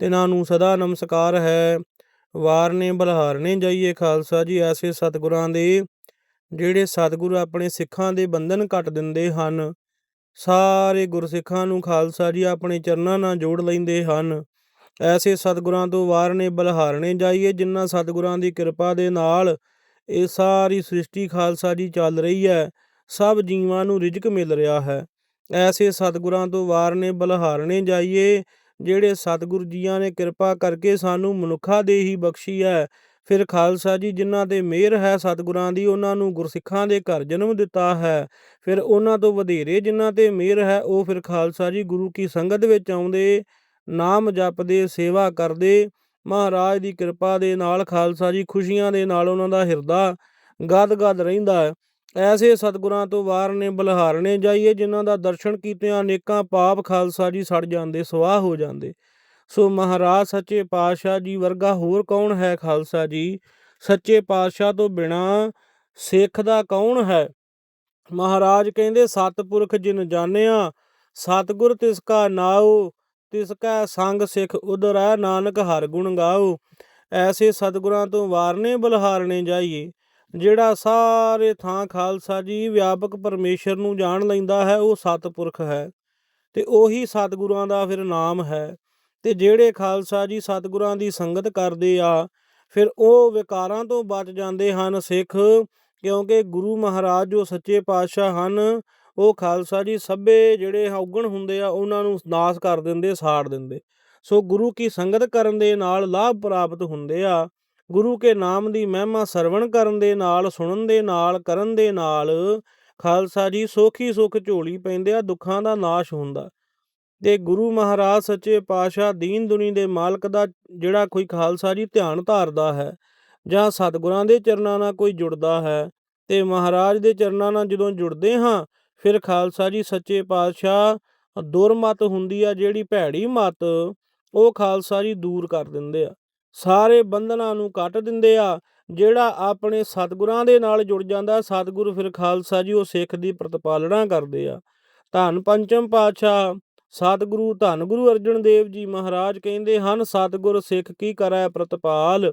ਤਿਨਾਂ ਨੂੰ ਸਦਾ ਨਮਸਕਾਰ ਹੈ। ਵਾਰਨੇ ਬਲਹਾਰਨੇ ਜਾਈਏ ਖਾਲਸਾ ਜੀ, ਐਸੇ ਸਤਿਗੁਰਾਂ ਦੇ, ਜਿਹੜੇ ਸਤਿਗੁਰੂ ਆਪਣੇ ਸਿੱਖਾਂ ਦੇ ਬੰਧਨ ਕੱਟ ਦਿੰਦੇ ਹਨ। ਸਾਰੇ ਗੁਰਸਿੱਖਾਂ ਨੂੰ ਖਾਲਸਾ ਜੀ ਆਪਣੇ ਚਰਨਾਂ ਨਾਲ ਜੋੜ ਲੈਂਦੇ ਹਨ। ਐਸੇ ਸਤਿਗੁਰਾਂ ਤੋਂ ਵਾਰਨੇ ਬਲਹਾਰਨੇ ਜਾਈਏ, ਜਿਨ੍ਹਾਂ ਸਤਿਗੁਰਾਂ ਦੀ ਕਿਰਪਾ ਦੇ ਨਾਲ ਇਹ ਸਾਰੀ ਸ੍ਰਿਸ਼ਟੀ ਖਾਲਸਾ ਜੀ ਚੱਲ ਰਹੀ ਹੈ। ਸਭ ਜੀਵਾਂ ਨੂੰ ਰਿਜ਼ਕ ਮਿਲ ਰਿਹਾ ਹੈ। ਐਸੇ ਸਤਿਗੁਰਾਂ ਤੋਂ ਵਾਰਨੇ ਬਲਹਾਰਨੇ ਜਾਈਏ ਜਿਹੜੇ ਸਤਿਗੁਰੂ ਜੀਆਂ ਨੇ ਕਿਰਪਾ ਕਰਕੇ ਸਾਨੂੰ ਮਨੁੱਖਾ ਦੇ ਹੀ ਬਖਸ਼ੀ ਹੈ ਫਿਰ ਖਾਲਸਾ ਜੀ, ਜਿਨ੍ਹਾਂ ਤੇ ਮਿਹਰ ਹੈ ਸਤਿਗੁਰਾਂ ਦੀ, ਉਹਨਾਂ ਨੂੰ ਗੁਰਸਿੱਖਾਂ ਦੇ ਘਰ ਜਨਮ ਦਿੱਤਾ ਹੈ। ਫਿਰ ਉਹਨਾਂ ਤੋਂ ਵਧੇਰੇ ਜਿਨ੍ਹਾਂ ਤੇ ਮਿਹਰ ਹੈ, ਉਹ ਫਿਰ ਖਾਲਸਾ ਜੀ ਗੁਰੂ ਕੀ ਸੰਗਤ ਵਿੱਚ ਆਉਂਦੇ, ਨਾਮ ਜਪਦੇ, ਸੇਵਾ ਕਰਦੇ। ਮਹਾਰਾਜ ਦੀ ਕਿਰਪਾ ਦੇ ਨਾਲ ਖਾਲਸਾ ਜੀ ਖੁਸ਼ੀਆਂ ਦੇ ਨਾਲ ਉਹਨਾਂ ਦਾ ਹਿਰਦਾ ਗਦ-ਗਦ ਰਹਿੰਦਾ ਹੈ। ਐਸੇ ਸਤਿਗੁਰਾਂ ਤੋਂ ਵਾਰ ਨੇ ਬਲਹਾਰਨੇ ਜਾਈਏ, ਜਿਨ੍ਹਾਂ ਦਾ ਦਰਸ਼ਨ ਕੀਤਿਆਂ ਅਨੇਕਾਂ ਪਾਪ ਖਾਲਸਾ ਜੀ ਸੜ ਜਾਂਦੇ, ਸਵਾਹ ਹੋ ਜਾਂਦੇ। ਸੋ ਮਹਾਰਾਜ, ਸੱਚੇ ਪਾਤਸ਼ਾਹ ਜੀ ਵਰਗਾ ਹੋਰ ਕੌਣ ਹੈ ਖਾਲਸਾ ਜੀ? ਸੱਚੇ ਪਾਤਸ਼ਾਹ ਤੋਂ ਬਿਨਾ ਸਿੱਖ ਦਾ ਕੌਣ ਹੈ? ਮਹਾਰਾਜ ਕਹਿੰਦੇ, ਸਤਪੁਰਖ ਜਿਨ ਜਾਣਿਆ, ਸਤਗੁਰ ਤਿਸ ਕਾ ਨਾਉ, ਤਿਸ ਕਾ ਸੰਗ ਸਿੱਖ ਉਦਰੈ ਨਾਨਕ ਹਰ ਗੁਣ ਗਾਓ ਐਸੇ ਸਤਗੁਰਾਂ ਤੋਂ ਵਾਰਨੇ ਬਲਹਾਰਨੇ ਜਾਈਏ। ਜਿਹੜਾ ਸਾਰੇ ਥਾਂ ਖਾਲਸਾ ਜੀ ਵਿਆਪਕ ਪਰਮੇਸ਼ਰ ਨੂੰ ਜਾਣ ਲੈਂਦਾ ਹੈ, ਉਹ ਸਤਪੁਰਖ ਹੈ ਤੇ ਉਹੀ ਸਤਿਗੁਰਾਂ ਦਾ ਫਿਰ ਨਾਮ ਹੈ ਤੇ ਜਿਹੜੇ ਖਾਲਸਾ ਜੀ ਸਤਿਗੁਰਾਂ ਦੀ ਸੰਗਤ ਕਰਦੇ ਆ, ਫਿਰ ਉਹ ਵਿਕਾਰਾਂ ਤੋਂ ਬਚ ਜਾਂਦੇ ਹਨ ਸਿੱਖ, ਕਿਉਂਕਿ ਗੁਰੂ ਮਹਾਰਾਜ ਜੋ ਸੱਚੇ ਪਾਤਸ਼ਾਹ ਹਨ, ਉਹ ਖਾਲਸਾ ਜੀ ਸਭੇ ਜਿਹੜੇ ਔਗਣ ਹੁੰਦੇ ਆ, ਉਹਨਾਂ ਨੂੰ ਨਾਸ ਕਰ ਦਿੰਦੇ, ਸਾੜ ਦਿੰਦੇ। ਸੋ ਗੁਰੂ ਕੀ ਸੰਗਤ ਕਰਨ ਦੇ ਨਾਲ ਲਾਭ ਪ੍ਰਾਪਤ ਹੁੰਦੇ ਆ। ਗੁਰੂ ਕੇ ਨਾਮ ਦੀ ਮਹਿਮਾ ਸਰਵਣ ਕਰਨ ਦੇ ਨਾਲ, ਸੁਣਨ ਦੇ ਨਾਲ, ਕਰਨ ਦੇ ਨਾਲ, ਖਾਲਸਾ ਜੀ ਸੋਖੀ ਸੁਖ ਝੋਲੀ ਪੈਂਦੇ ਆ ਦੁੱਖਾਂ ਦਾ ਨਾਸ਼ ਹੁੰਦਾ। ਤੇ ਗੁਰੂ ਮਹਾਰਾਜ ਸੱਚੇ ਪਾਤਸ਼ਾਹ ਦੀਨ ਦੁਨੀ ਦੇ ਮਾਲਕ ਦਾ ਜਿਹੜਾ ਕੋਈ ਖਾਲਸਾ ਜੀ ਧਿਆਨ ਧਾਰਦਾ ਹੈ, ਜਾਂ ਸਤਿਗੁਰਾਂ ਦੇ ਚਰਨਾਂ ਨਾਲ ਕੋਈ ਜੁੜਦਾ ਹੈ, ਤੇ ਮਹਾਰਾਜ ਦੇ ਚਰਨਾਂ ਨਾਲ ਜਦੋਂ ਜੁੜਦੇ ਹਾਂ, ਫਿਰ ਖਾਲਸਾ ਜੀ ਸੱਚੇ ਪਾਤਸ਼ਾਹ ਦੁਰਮਤ ਹੁੰਦੀ ਆ, ਜਿਹੜੀ ਭੈੜੀ ਮਤ ਉਹ ਖਾਲਸਾ ਜੀ ਦੂਰ ਕਰ ਦਿੰਦੇ ਆ। ਸਾਰੇ ਬੰਧਨਾਂ ਨੂੰ ਕੱਟ ਦਿੰਦੇ ਆ, ਜਿਹੜਾ ਆਪਣੇ ਸਤਿਗੁਰਾਂ ਦੇ ਨਾਲ ਜੁੜ ਜਾਂਦਾ, ਸਤਿਗੁਰੂ ਫਿਰ ਖਾਲਸਾ ਜੀ ਉਹ ਸਿੱਖ ਦੀ ਪ੍ਰਤਪਾਲਣਾ ਕਰਦੇ ਆ। ਧੰਨ ਪੰਚਮ ਪਾਤਸ਼ਾਹ, ਸਤਿਗੁਰੂ, ਧੰਨ ਗੁਰੂ ਅਰਜਨ ਦੇਵ ਜੀ ਮਹਾਰਾਜ ਕਹਿੰਦੇ ਹਨ, ਸਤਿਗੁਰ ਸਿੱਖ ਕੀ ਕਰੈ ਪ੍ਰਤਪਾਲ,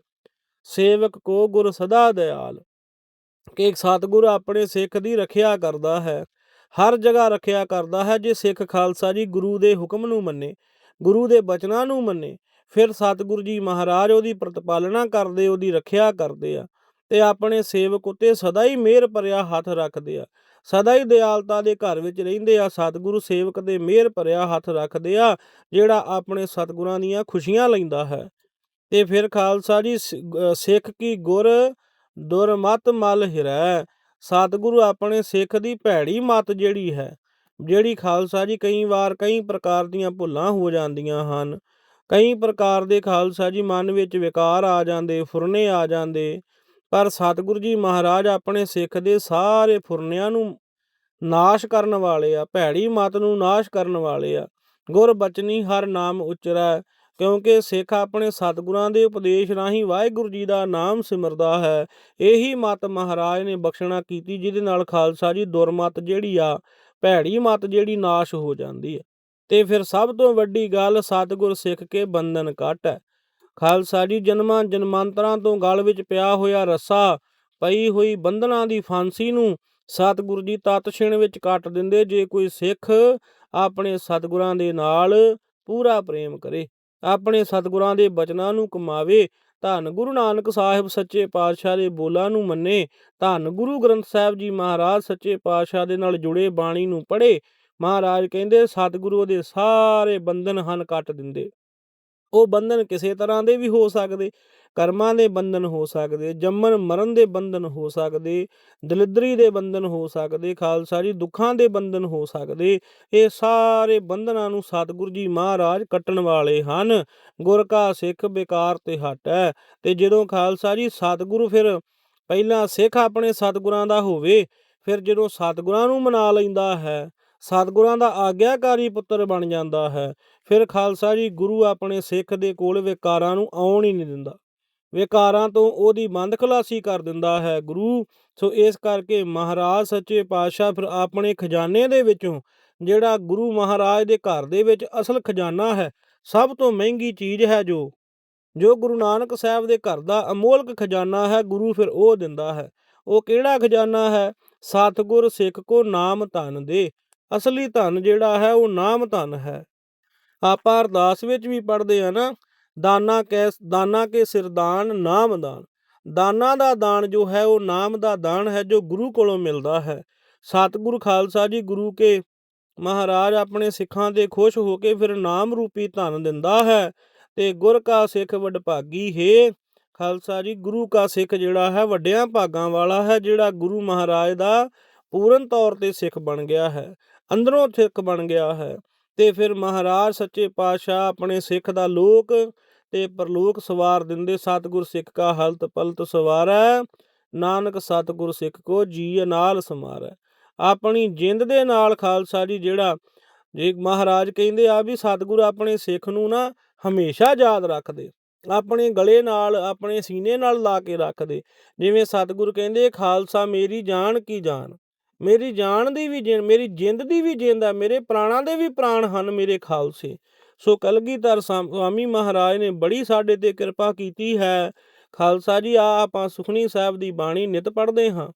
ਸੇਵਕ ਕੋ ਗੁਰ ਸਦਾ ਦਿਆਲ। ਕਿ ਸਤਿਗੁਰ ਆਪਣੇ ਸਿੱਖ ਦੀ ਰੱਖਿਆ ਕਰਦਾ ਹੈ, ਹਰ ਜਗ੍ਹਾ ਰੱਖਿਆ ਕਰਦਾ ਹੈ, ਜੇ ਸਿੱਖ ਖਾਲਸਾ ਜੀ ਗੁਰੂ ਦੇ ਹੁਕਮ ਨੂੰ ਮੰਨੇ, ਗੁਰੂ ਦੇ ਬਚਨਾਂ ਨੂੰ ਮੰਨੇ ਫਿਰ ਸਤਿਗੁਰੂ ਜੀ ਮਹਾਰਾਜ ਉਹਦੀ ਪ੍ਰਤਪਾਲਣਾ ਕਰਦੇ, ਉਹਦੀ ਰੱਖਿਆ ਕਰਦੇ ਆ ਤੇ ਆਪਣੇ ਸੇਵਕ ਉਤੇ ਸਦਾ ਹੀ ਮਿਹਰ ਭਰਿਆ ਹੱਥ ਰੱਖਦੇ ਆ। ਸਦਾ ਹੀ ਦਿਆਲਤਾ ਦੇ ਘਰ ਵਿੱਚ ਰਹਿੰਦੇ ਆ, ਸਤਿਗੁਰੂ ਸੇਵਕ ਦੇ ਮਿਹਰ ਭਰਿਆ ਹੱਥ ਰੱਖਦੇ ਆ, ਜਿਹੜਾ ਆਪਣੇ ਸਤਿਗੁਰਾਂ ਦੀਆਂ ਖੁਸ਼ੀਆਂ ਲੈਂਦਾ ਹੈ। ਤੇ ਫਿਰ ਖਾਲਸਾ ਜੀ ਸਿੱਖ ਕੀ ਗੁਰ ਦੁਰਮਤ ਮਲ ਹਿਰੈ। ਸਤਿਗੁਰੂ ਆਪਣੇ ਸਿੱਖ ਦੀ ਭੈੜੀ ਮਤ ਜਿਹੜੀ ਹੈ, ਜਿਹੜੀ ਖਾਲਸਾ ਜੀ ਕਈ ਵਾਰ ਕਈ ਪ੍ਰਕਾਰ ਦੀਆਂ ਭੁੱਲਾਂ ਹੋ ਜਾਂਦੀਆਂ ਹਨ। ਕਈ ਪ੍ਰਕਾਰ ਦੇ ਖਾਲਸਾ ਜੀ ਮਨ ਵਿੱਚ ਵਿਕਾਰ ਆ ਜਾਂਦੇ, ਫੁਰਨੇ ਆ ਜਾਂਦੇ, ਪਰ ਸਤਿਗੁਰੂ ਜੀ ਮਹਾਰਾਜ ਆਪਣੇ ਸਿੱਖ ਦੇ ਸਾਰੇ ਫੁਰਨਿਆਂ ਨੂੰ ਨਾਸ਼ ਕਰਨ ਵਾਲੇ ਆ, ਭੈੜੀ ਮਤ ਨੂੰ ਨਾਸ਼ ਕਰਨ ਵਾਲੇ ਆ। ਗੁਰ ਬਚਨੀ ਹਰ ਨਾਮ ਉਚਰੈ, ਕਿਉਂਕਿ ਸਿੱਖ ਆਪਣੇ ਸਤਿਗੁਰਾਂ ਦੇ ਉਪਦੇਸ਼ ਰਾਹੀਂ ਵਾਹਿਗੁਰੂ ਜੀ ਦਾ ਨਾਮ ਸਿਮਰਦਾ ਹੈ। ਇਹੀ ਮਤ ਮਹਾਰਾਜ ਨੇ ਬਖਸ਼ਣਾ ਕੀਤੀ, ਜਿਹਦੇ ਨਾਲ ਖਾਲਸਾ ਜੀ ਦੁਰਮਤ ਜਿਹੜੀ ਆ, ਭੈੜੀ ਮਤ ਜਿਹੜੀ ਨਾਸ਼ ਹੋ ਜਾਂਦੀ ਹੈ ਤੇ ਫਿਰ ਸਭ ਤੋਂ ਵੱਡੀ ਗੱਲ ਸਤਿਗੁਰ ਸਿੱਖ ਕੇ ਬੰਧਨ ਕੱਟ ਹੈ। ਖਾਲਸਾ ਜੀ, ਜਨਮਾਂ ਜਨਮਾਂਤਰਾਂ ਤੋਂ ਗਲ ਵਿੱਚ ਪਿਆ ਹੋਇਆ ਰੱਸਾ ਪਈ ਹੋਈ ਬੰਧਨਾਂ ਦੀ ਫਾਂਸੀ ਨੂੰ ਸਤਿਗੁਰ ਜੀ ਤਤ ਛਿਣ ਵਿੱਚ ਕੱਟ ਦਿੰਦੇ, ਜੇ ਕੋਈ ਸਿੱਖ ਆਪਣੇ ਸਤਿਗੁਰਾਂ ਦੇ ਨਾਲ ਪੂਰਾ ਪ੍ਰੇਮ ਕਰੇ, ਆਪਣੇ ਸਤਿਗੁਰਾਂ ਦੇ ਬਚਨਾਂ ਨੂੰ ਕਮਾਵੇ, ਧੰਨ ਗੁਰੂ ਨਾਨਕ ਸਾਹਿਬ ਸੱਚੇ ਪਾਤਸ਼ਾਹ ਦੇ ਬੋਲਾਂ ਨੂੰ ਮੰਨੇ, ਧੰਨ ਗੁਰੂ ਗ੍ਰੰਥ ਸਾਹਿਬ ਜੀ ਮਹਾਰਾਜ ਸੱਚੇ ਪਾਤਸ਼ਾਹ ਦੇ ਨਾਲ ਜੁੜੇ ਬਾਣੀ ਨੂੰ ਪੜ੍ਹੇ ਮਹਾਰਾਜ ਕਹਿੰਦੇ, ਸਤਿਗੁਰੂ ਦੇ ਸਾਰੇ ਬੰਧਨ ਹਨ ਕੱਟ ਦਿੰਦੇ। ਉਹ ਬੰਧਨ ਕਿਸੇ ਤਰ੍ਹਾਂ ਦੇ ਵੀ ਹੋ ਸਕਦੇ, ਕਰਮਾਂ ਦੇ ਬੰਧਨ ਹੋ ਸਕਦੇ, ਜੰਮਣ ਮਰਨ ਦੇ ਬੰਧਨ ਹੋ ਸਕਦੇ, ਦਲਿਦਰੀ ਦੇ ਬੰਧਨ ਹੋ ਸਕਦੇ, ਖਾਲਸਾ ਜੀ ਦੁੱਖਾਂ ਦੇ ਬੰਧਨ ਹੋ ਸਕਦੇ, ਇਹ ਸਾਰੇ ਬੰਧਨਾਂ ਨੂੰ ਸਤਿਗੁਰੂ ਜੀ ਮਹਾਰਾਜ ਕੱਟਣ ਵਾਲੇ ਹਨ। ਗੁਰ ਕਾ ਸਿੱਖ ਬੇਕਾਰ ਤੇ ਹੈ। ਤੇ ਜਦੋਂ ਖਾਲਸਾ ਜੀ ਸਤਿਗੁਰੂ ਫਿਰ ਪਹਿਲਾਂ ਸਿੱਖ ਆਪਣੇ ਸਤਿਗੁਰਾਂ ਦਾ ਹੋਵੇ, ਫਿਰ ਜਦੋਂ ਸਤਿਗੁਰਾਂ ਨੂੰ ਮਨਾ ਲੈਂਦਾ ਹੈ ਸਤਿਗੁਰਾਂ ਦਾ ਆਗਿਆਕਾਰੀ ਪੁੱਤਰ ਬਣ ਜਾਂਦਾ ਹੈ। ਫਿਰ ਖਾਲਸਾ ਜੀ ਗੁਰੂ ਆਪਣੇ ਸਿੱਖ ਦੇ ਕੋਲ ਵਿਕਾਰਾਂ ਨੂੰ ਆਉਣ ਹੀ ਨਹੀਂ ਦਿੰਦਾ। ਵਿਕਾਰਾਂ ਤੋਂ ਉਹਦੀ ਬੰਦ ਖਲਾਸੀ ਕਰ ਦਿੰਦਾ ਹੈ। ਗੁਰੂ, ਸੋ ਇਸ ਕਰਕੇ ਮਹਾਰਾਜ ਸੱਚੇ ਪਾਤਸ਼ਾਹ ਫਿਰ ਆਪਣੇ ਖਜ਼ਾਨੇ ਦੇ ਵਿੱਚੋਂ, ਜਿਹੜਾ ਗੁਰੂ ਮਹਾਰਾਜ ਦੇ ਘਰ ਦੇ ਵਿੱਚ ਅਸਲ ਖਜ਼ਾਨਾ ਹੈ, ਸਭ ਤੋਂ ਮਹਿੰਗੀ ਚੀਜ਼ ਹੈ ਜੋ ਜੋ ਗੁਰੂ ਨਾਨਕ ਸਾਹਿਬ ਦੇ ਘਰ ਦਾ ਅਮੋਲਕ ਖਜ਼ਾਨਾ ਹੈ, ਗੁਰੂ ਫਿਰ ਉਹ ਦਿੰਦਾ ਹੈ। ਉਹ ਕਿਹੜਾ ਖਜ਼ਾਨਾ ਹੈ? ਸਤਿਗੁਰ ਸਿੱਖ ਕੋ ਨਾਮ ਧਨ ਦੇ। ਅਸਲੀ ਧਨ ਜਿਹੜਾ ਹੈ ਉਹ ਨਾਮ ਧਨ ਹੈ। ਆਪਾਂ ਅਰਦਾਸ ਵਿੱਚ ਵੀ ਪੜ੍ਹਦੇ ਆ ਨਾ, ਦਾਨਾ ਕੈ, ਦਾਨਾ ਕੇ ਸਿਰਦਾਨ ਨਾਮ ਦਾਨ। ਦਾਨਾ ਦਾ ਦਾਨ ਜੋ ਹੈ ਉਹ ਨਾਮ ਦਾ ਦਾਨ ਹੈ ਜੋ ਗੁਰੂ ਕੋਲੋਂ ਮਿਲਦਾ ਹੈ। ਸਤਿਗੁਰੂ ਖਾਲਸਾ ਜੀ ਗੁਰੂ ਕੇ ਮਹਾਰਾਜ ਆਪਣੇ ਸਿੱਖਾਂ ਦੇ ਖੁਸ਼ ਹੋ ਕੇ ਫਿਰ ਨਾਮ ਰੂਪੀ ਧਨ ਦਿੰਦਾ ਹੈ ਤੇ ਗੁਰ ਕਾ ਸਿੱਖ ਵਡਭਾਗੀ ਹੈ। ਖਾਲਸਾ ਜੀ ਗੁਰੂ ਕਾ ਸਿੱਖ ਜਿਹੜਾ ਹੈ ਵੱਡਿਆਂ ਭਾਗਾਂ ਵਾਲਾ ਹੈ ਜਿਹੜਾ ਗੁਰੂ ਮਹਾਰਾਜ ਦਾ ਪੂਰਨ ਤੌਰ ਤੇ ਸਿੱਖ ਬਣ ਗਿਆ ਹੈ। ਅੰਦਰੋਂ ਸਿੱਖ ਬਣ ਗਿਆ ਹੈ। ਤੇ ਫਿਰ ਮਹਾਰਾਜ ਸੱਚੇ ਪਾਤਸ਼ਾਹ ਆਪਣੇ ਸਿੱਖ ਦਾ ਲੋਕ ਤੇ ਪਰਲੋਕ ਸਵਾਰ ਦਿੰਦੇ, ਸਤਿਗੁਰ ਸਿੱਖ ਕਾ ਹਲਤ ਪਲਤ ਸਵਾਰੈ, ਨਾਨਕ ਸਤਿਗੁਰ ਸਿੱਖ ਕੋ ਜੀ ਨਾਲ ਸਮਾਰੈ। ਆਪਣੀ ਜਿੰਦ ਦੇ ਨਾਲ ਖਾਲਸਾ ਜੀ ਜਿਹੜਾ, ਜੇ ਮਹਾਰਾਜ ਕਹਿੰਦੇ ਆ ਵੀ ਸਤਿਗੁਰ ਆਪਣੇ ਸਿੱਖ ਨੂੰ ਨਾ ਹਮੇਸ਼ਾ ਯਾਦ ਰੱਖਦੇ, ਆਪਣੇ ਗਲੇ ਨਾਲ, ਆਪਣੇ ਸੀਨੇ ਨਾਲ ਲਾ ਕੇ ਰੱਖਦੇ, ਜਿਵੇਂ ਸਤਿਗੁਰ ਕਹਿੰਦੇ, ਖਾਲਸਾ ਮੇਰੀ ਜਾਨ ਕੀ ਜਾਨ। ਮੇਰੀ ਜਾਨ ਦੀ ਵੀ ਜਿੰਦ, ਮੇਰੀ ਜਿੰਦ ਦੀ ਵੀ ਜਿੰਦ ਹੈ, ਮੇਰੇ ਪ੍ਰਾਣਾਂ ਦੇ ਵੀ ਪ੍ਰਾਣ ਹਨ ਮੇਰੇ ਖਾਲਸੇ। ਸੋ ਕਲਗੀਧਰ ਸਵਾਮੀ ਮਹਾਰਾਜ ਨੇ ਬੜੀ ਸਾਡੇ ਤੇ ਕਿਰਪਾ ਕੀਤੀ ਹੈ। ਖਾਲਸਾ ਜੀ, ਆ ਆਪਾਂ ਸੁਖਣੀ ਸਾਹਿਬ ਦੀ ਬਾਣੀ ਨਿਤ ਪੜ੍ਹਦੇ ਹਾਂ।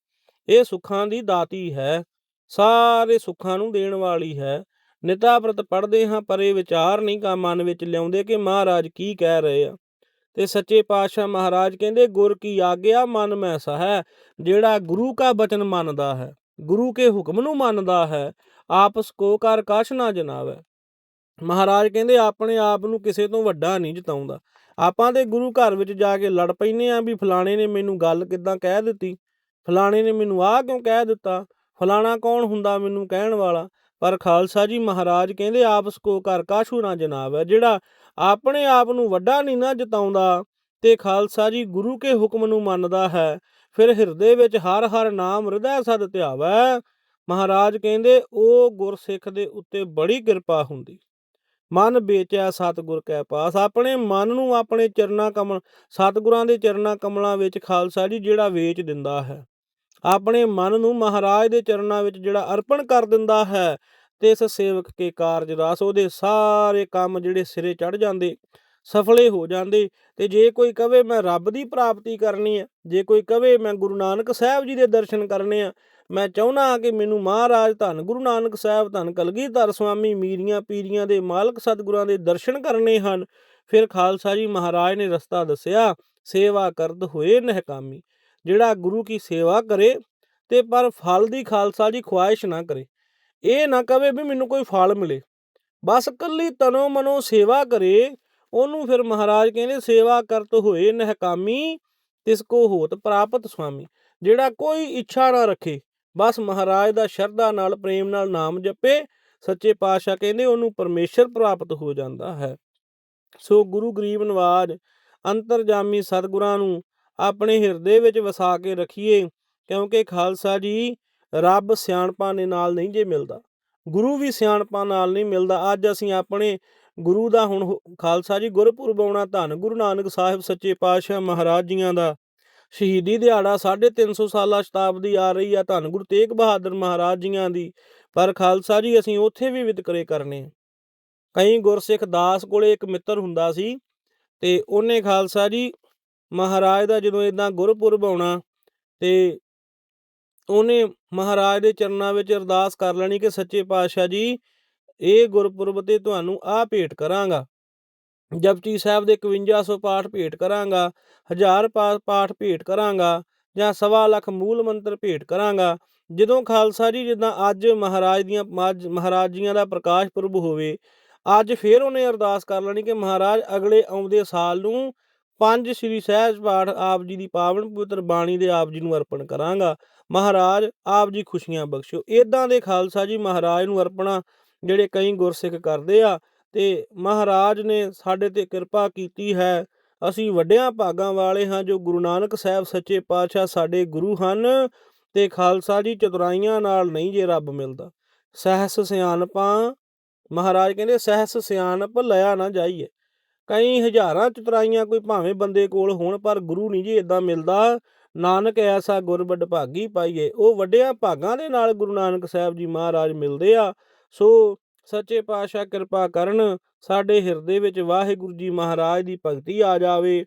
ਇਹ ਸੁੱਖਾਂ ਦੀ ਦਾਤੀ ਹੈ, ਸਾਰੇ ਸੁੱਖਾਂ ਨੂੰ ਦੇਣ ਵਾਲੀ ਹੈ। ਨਿਤਾ ਪ੍ਰਤ ਪੜ੍ਹਦੇ ਹਾਂ, ਪਰ ਇਹ ਵਿਚਾਰ ਨਹੀਂ ਕਾ ਮਨ ਵਿੱਚ ਲਿਆਉਂਦੇ ਕਿ ਮਹਾਰਾਜ ਕੀ ਕਹਿ ਰਹੇ ਆ। ਤੇ ਸੱਚੇ ਪਾਤਸ਼ਾਹ ਮਹਾਰਾਜ ਕਹਿੰਦੇ, ਗੁਰ ਕੀ ਆਗਿਆ ਮਨ ਮੈਂ ਸਹਿ ਜਿਹੜਾ ਗੁਰੂ ਕਾ ਬਚਨ ਮੰਨਦਾ ਹੈ। ਗੁਰੂ ਕੇ ਹੁਕਮ ਨੂੰ ਮੰਨਦਾ ਹੈ ਆਪਸ ਕੋ ਕਰ ਕਾਸ਼ ਨਾ ਜਨਾਵੇ। ਮਹਾਰਾਜ ਕਹਿੰਦੇ, ਆਪਣੇ ਆਪ ਨੂੰ ਕਿਸੇ ਤੋਂ ਵੱਡਾ ਨਹੀਂ ਜਤਾਉਂਦਾ। ਆਪਾਂ ਤੇ ਗੁਰੂ ਘਰ ਵਿੱਚ ਜਾ ਕੇ ਲੜ ਪੈਨੇ ਆ ਵੀ ਫਲਾਣੇ ਨੇ ਮੈਨੂੰ ਗੱਲ ਕਿਦਾਂ ਕਹਿ ਦਿੱਤੀ? ਫਲਾਣੇ ਨੇ ਮੈਨੂੰ ਆਹ ਕਿਉਂ ਕਹਿ ਦਿੱਤਾ? ਫਲਾਣਾ ਕੌਣ ਹੁੰਦਾ ਮੈਨੂੰ ਕਹਿਣ ਵਾਲਾ? ਪਰ ਖਾਲਸਾ ਜੀ ਮਹਾਰਾਜ ਕਹਿੰਦੇ ਆਪਸ ਕੋ ਕਰ ਕਾਸ਼ੂ ਨਾ ਜਨਾਬ ਹੈ ਜਿਹੜਾ ਆਪਣੇ ਆਪ ਨੂੰ ਵੱਡਾ ਨਹੀਂ ਨਾ ਜਤਾਉਂਦਾ। ਤੇ ਖਾਲਸਾ ਜੀ ਗੁਰੂ ਕੇ ਹੁਕਮ ਨੂੰ ਮੰਨਦਾ ਹੈ ਫਿਰ ਹਿਰਦੇ ਵਿੱਚ ਹਰ ਹਰ ਨਾਮ ਹਿਰਦੈ ਸਦ ਧਿਆਵੈ। ਮਹਾਰਾਜ ਕਹਿੰਦੇ, ਉਹ ਗੁਰਸਿੱਖ ਦੇ ਉੱਤੇ ਬੜੀ ਕਿਰਪਾ ਹੁੰਦੀ। ਮਨ ਵੇਚਿਆ ਸਤਿਗੁਰ ਕੈ ਪਾਸ। ਆਪਣੇ ਮਨ ਨੂੰ ਆਪਣੇ ਚਰਨਾ ਕਮਲ, ਸਤਿਗੁਰਾਂ ਦੇ ਚਰਨਾ ਕਮਲਾਂ ਵਿੱਚ ਖਾਲਸਾ ਜੀ ਜਿਹੜਾ ਵੇਚ ਦਿੰਦਾ ਹੈ। ਆਪਣੇ ਮਨ ਨੂੰ ਮਹਾਰਾਜ ਦੇ ਚਰਨਾਂ ਵਿੱਚ ਜਿਹੜਾ ਅਰਪਣ ਕਰ ਦਿੰਦਾ ਹੈ, ਤੇ ਇਸ ਸੇਵਕ ਕੇ ਕਾਰਜ ਰਸ ਉਹਦੇ ਸਾਰੇ ਕੰਮ ਜਿਹੜੇ ਸਿਰੇ ਚੜ ਜਾਂਦੇ। ਸਫਲੇ ਹੋ ਜਾਂਦੇ। ਤੇ ਜੇ ਕੋਈ ਕਵੇ, ਮੈਂ ਰੱਬ ਦੀ ਪ੍ਰਾਪਤੀ ਕਰਨੀ ਹੈ ਜੇ ਕੋਈ ਕਵੇ, ਮੈਂ ਗੁਰੂ ਨਾਨਕ ਸਾਹਿਬ ਜੀ ਦੇ ਦਰਸ਼ਨ ਕਰਨੇ ਆ। ਮੈਂ ਚਾਹੁੰਦਾ ਹਾਂ ਕਿ ਮੈਨੂੰ ਮਹਾਰਾਜ ਧੰਨ ਗੁਰੂ ਨਾਨਕ ਸਾਹਿਬ, ਧੰਨ ਕਲਗੀਧਰ ਸੁਆਮੀ ਮੀਰੀਆਂ ਪੀਰੀਆਂ ਦੇ ਮਾਲਕ ਸਤਿਗੁਰਾਂ ਦੇ ਦਰਸ਼ਨ ਕਰਨੇ ਹਨ। ਫਿਰ ਖਾਲਸਾ ਜੀ ਮਹਾਰਾਜ ਨੇ ਰਸਤਾ ਦੱਸਿਆ, ਸੇਵਾ ਕਰਦ ਹੋਏ ਨਹਿਕਾਮੀ। ਜਿਹੜਾ ਗੁਰੂ ਕੀ ਸੇਵਾ ਕਰੇ, ਤੇ ਪਰ ਫਲ ਦੀ ਖਾਲਸਾ ਜੀ ਖੁਆਇਸ਼ ਨਾ ਕਰੇ। ਇਹ ਨਾ ਕਵੇ ਵੀ ਮੈਨੂੰ ਕੋਈ ਫਲ ਮਿਲੇ। ਬਸ ਕੱਲੀ ਤਨੋ ਮਨੋ ਸੇਵਾ ਕਰੇ ਉਹਨੂੰ ਫਿਰ ਮਹਾਰਾਜ ਕਹਿੰਦੇ, ਸੇਵਾ ਕਰਤ ਹੋਏ ਨਹਿਕਾਮੀ, ਤਿਸ ਕੋ ਹੋਤ ਪ੍ਰਾਪਤ ਸੁਆਮੀ। ਜਿਹੜਾ ਕੋਈ ਇੱਛਾ ਨਾ ਰੱਖੇ, ਬਸ ਮਹਾਰਾਜ ਦਾ ਸ਼ਰਧਾ ਨਾਲ, ਪ੍ਰੇਮ ਨਾਲ ਨਾਮ ਜਪੇ, ਸੱਚੇ ਪਾਤਸ਼ਾਹ ਕਹਿੰਦੇ ਉਹਨੂੰ ਪਰਮੇਸ਼ਰ ਪ੍ਰਾਪਤ ਹੋ ਜਾਂਦਾ ਹੈ। ਸੋ ਗੁਰੂ ਗਰੀਬ ਨਵਾਜ, ਅੰਤਰਜਾਮੀ ਸਤਿਗੁਰਾਂ ਨੂੰ ਆਪਣੇ ਹਿਰਦੇ ਵਿੱਚ ਵਸਾ ਕੇ ਰੱਖੀਏ, ਕਿਉਂਕਿ ਖਾਲਸਾ ਜੀ, ਰੱਬ ਸਿਆਣਪਾਂ ਦੇ ਨਾਲ ਨਹੀਂ ਜੇ ਮਿਲਦਾ। ਗੁਰੂ ਵੀ ਸਿਆਣਪਾਂ ਨਾਲ ਨਹੀਂ ਮਿਲਦਾ। ਅੱਜ ਅਸੀਂ ਆਪਣੇ ਗੁਰੂ ਦਾ ਹੁਣ ਹੋ- ਖਾਲਸਾ ਜੀ ਗੁਰਪੁਰਬ ਆਉਣਾ ਧੰਨ, ਗੁਰੂ ਨਾਨਕ ਸਾਹਿਬ ਸੱਚੇ ਪਾਤਸ਼ਾਹ ਮਹਾਰਾਜ ਜੀਆਂ ਦਾ। ਸ਼ਹੀਦੀ ਦਿਹਾੜਾ 350 ਸਾਲਾ ਸ਼ਤਾਬਦੀ ਆ ਰਹੀ ਆ ਧੰਨ ਗੁਰੂ ਤੇਗ ਬਹਾਦਰ ਮਹਾਰਾਜ ਜੀਆਂ ਦੀ, ਪਰ ਖਾਲਸਾ ਜੀ ਅਸੀਂ ਉੱਥੇ ਵੀ ਵਿਤਕਰੇ ਕਰਨੇ ਕਈ ਗੁਰਸਿੱਖ ਦਾਸ ਕੋਲੇ ਇੱਕ ਮਿੱਤਰ ਹੁੰਦਾ ਸੀ ਤੇ ਉਹਨੇ ਖਾਲਸਾ ਜੀ ਮਹਾਰਾਜ ਦਾ ਜਦੋਂ ਇਦਾਂ ਗੁਰਪੁਰਬ ਆਉਣਾ ਤੇ ਉਹਨੇ ਮਹਾਰਾਜ ਦੇ ਚਰਨਾਂ ਵਿੱਚ ਅਰਦਾਸ ਕਰ ਲੈਣੀ ਕਿ ਸੱਚੇ ਪਾਤਸ਼ਾਹ ਜੀ ਇਹ ਗੁਰਪੁਰਬ ਤੇ ਤੁਹਾਨੂੰ ਆਹ ਭੇਟ ਕਰਾਂਗਾ। ਜਪਜੀ ਸਾਹਿਬ ਦੇ 5100 ਪਾਠ ਭੇਟ ਕਰਾਂਗਾ, ਹਜ਼ਾਰ ਪਾ- ਪਾਠ ਭੇਟ ਕਰਾਂਗਾ, ਜਾਂ ਸਵਾ ਲੱਖ ਮੂਲ ਮੰਤਰ ਭੇਟ ਕਰਾਂਗਾ। ਜਦੋਂ ਖਾਲਸਾ ਜੀ, ਜਿੱਦਾਂ ਅੱਜ ਮਹਾਰਾਜ ਦੀਆਂ, ਅੱਜ ਮਹਾਰਾਜ ਜੀਆਂ ਦਾ ਪ੍ਰਕਾਸ਼ ਪੁਰਬ ਹੋਵੇ, ਅੱਜ ਫੇਰ ਉਹਨੇ ਅਰਦਾਸ ਕਰ ਲੈਣੀ ਕਿ ਮਹਾਰਾਜ ਅਗਲੇ ਆਉਂਦੇ ਸਾਲ ਨੂੰ ਪੰਜ ਸ੍ਰੀ ਸਹਿਜ ਪਾਠ ਆਪ ਜੀ ਦੀ ਪਾਵਨ ਪਵਿੱਤਰ ਬਾਣੀ ਦੇ ਆਪ ਜੀ ਨੂੰ ਅਰਪਣ ਕਰਾਂਗਾ। ਮਹਾਰਾਜ, ਆਪ ਜੀ ਖੁਸ਼ੀਆਂ ਬਖਸ਼ੋ ਇਦਾਂ ਦੇ ਖਾਲਸਾ ਜੀ ਮਹਾਰਾਜ ਨੂੰ ਅਰਪਣਾ ਜਿਹੜੇ ਕਈ ਗੁਰਸਿੱਖ ਕਰਦੇ ਆ, ਤੇ ਮਹਾਰਾਜ ਨੇ ਸਾਡੇ ਤੇ ਕਿਰਪਾ ਕੀਤੀ ਹੈ। ਅਸੀਂ ਵੱਡਿਆਂ ਭਾਗਾਂ ਵਾਲੇ ਹਾਂ ਜੋ ਗੁਰੂ ਨਾਨਕ ਸਾਹਿਬ ਸੱਚੇ ਪਾਤਸ਼ਾਹ ਸਾਡੇ ਗੁਰੂ ਹਨ ਤੇ ਖਾਲਸਾ ਜੀ ਚਤੁਰਾਈਆਂ ਨਾਲ ਨਹੀਂ ਜੇ ਰੱਬ ਮਿਲਦਾ। ਸਹਿਸ ਸਿਆਣਪਾਂ, ਮਹਾਰਾਜ ਕਹਿੰਦੇ ਸਹਿਸ ਸਿਆਣਪ ਲਿਆ ਨਾ ਜਾਈਏ। ਕਈ ਹਜ਼ਾਰਾਂ ਚਤੁਰਾਈਆਂ ਕੋਈ ਭਾਵੇਂ ਬੰਦੇ ਕੋਲ ਹੋਣ ਪਰ ਗੁਰੂ ਨਹੀਂ ਜੀ ਇਦਾਂ ਮਿਲਦਾ। ਨਾਨਕ ਐਸਾ ਗੁਰਬੱਡ ਭਾਗੀ ਪਾਈਏ। ਉਹ ਵੱਡਿਆਂ ਭਾਗਾਂ ਦੇ ਨਾਲ ਗੁਰੂ ਨਾਨਕ ਸਾਹਿਬ ਜੀ ਮਹਾਰਾਜ ਮਿਲਦੇ ਆ। ਸੋ ਸੱਚੇ ਪਾਤਸ਼ਾਹ ਕਿਰਪਾ ਕਰਨ ਸਾਡੇ ਹਿਰਦੇ ਵਿੱਚ ਵਾਹਿਗੁਰੂ ਜੀ ਮਹਾਰਾਜ ਦੀ ਭਗਤੀ ਆ ਜਾਵੇ।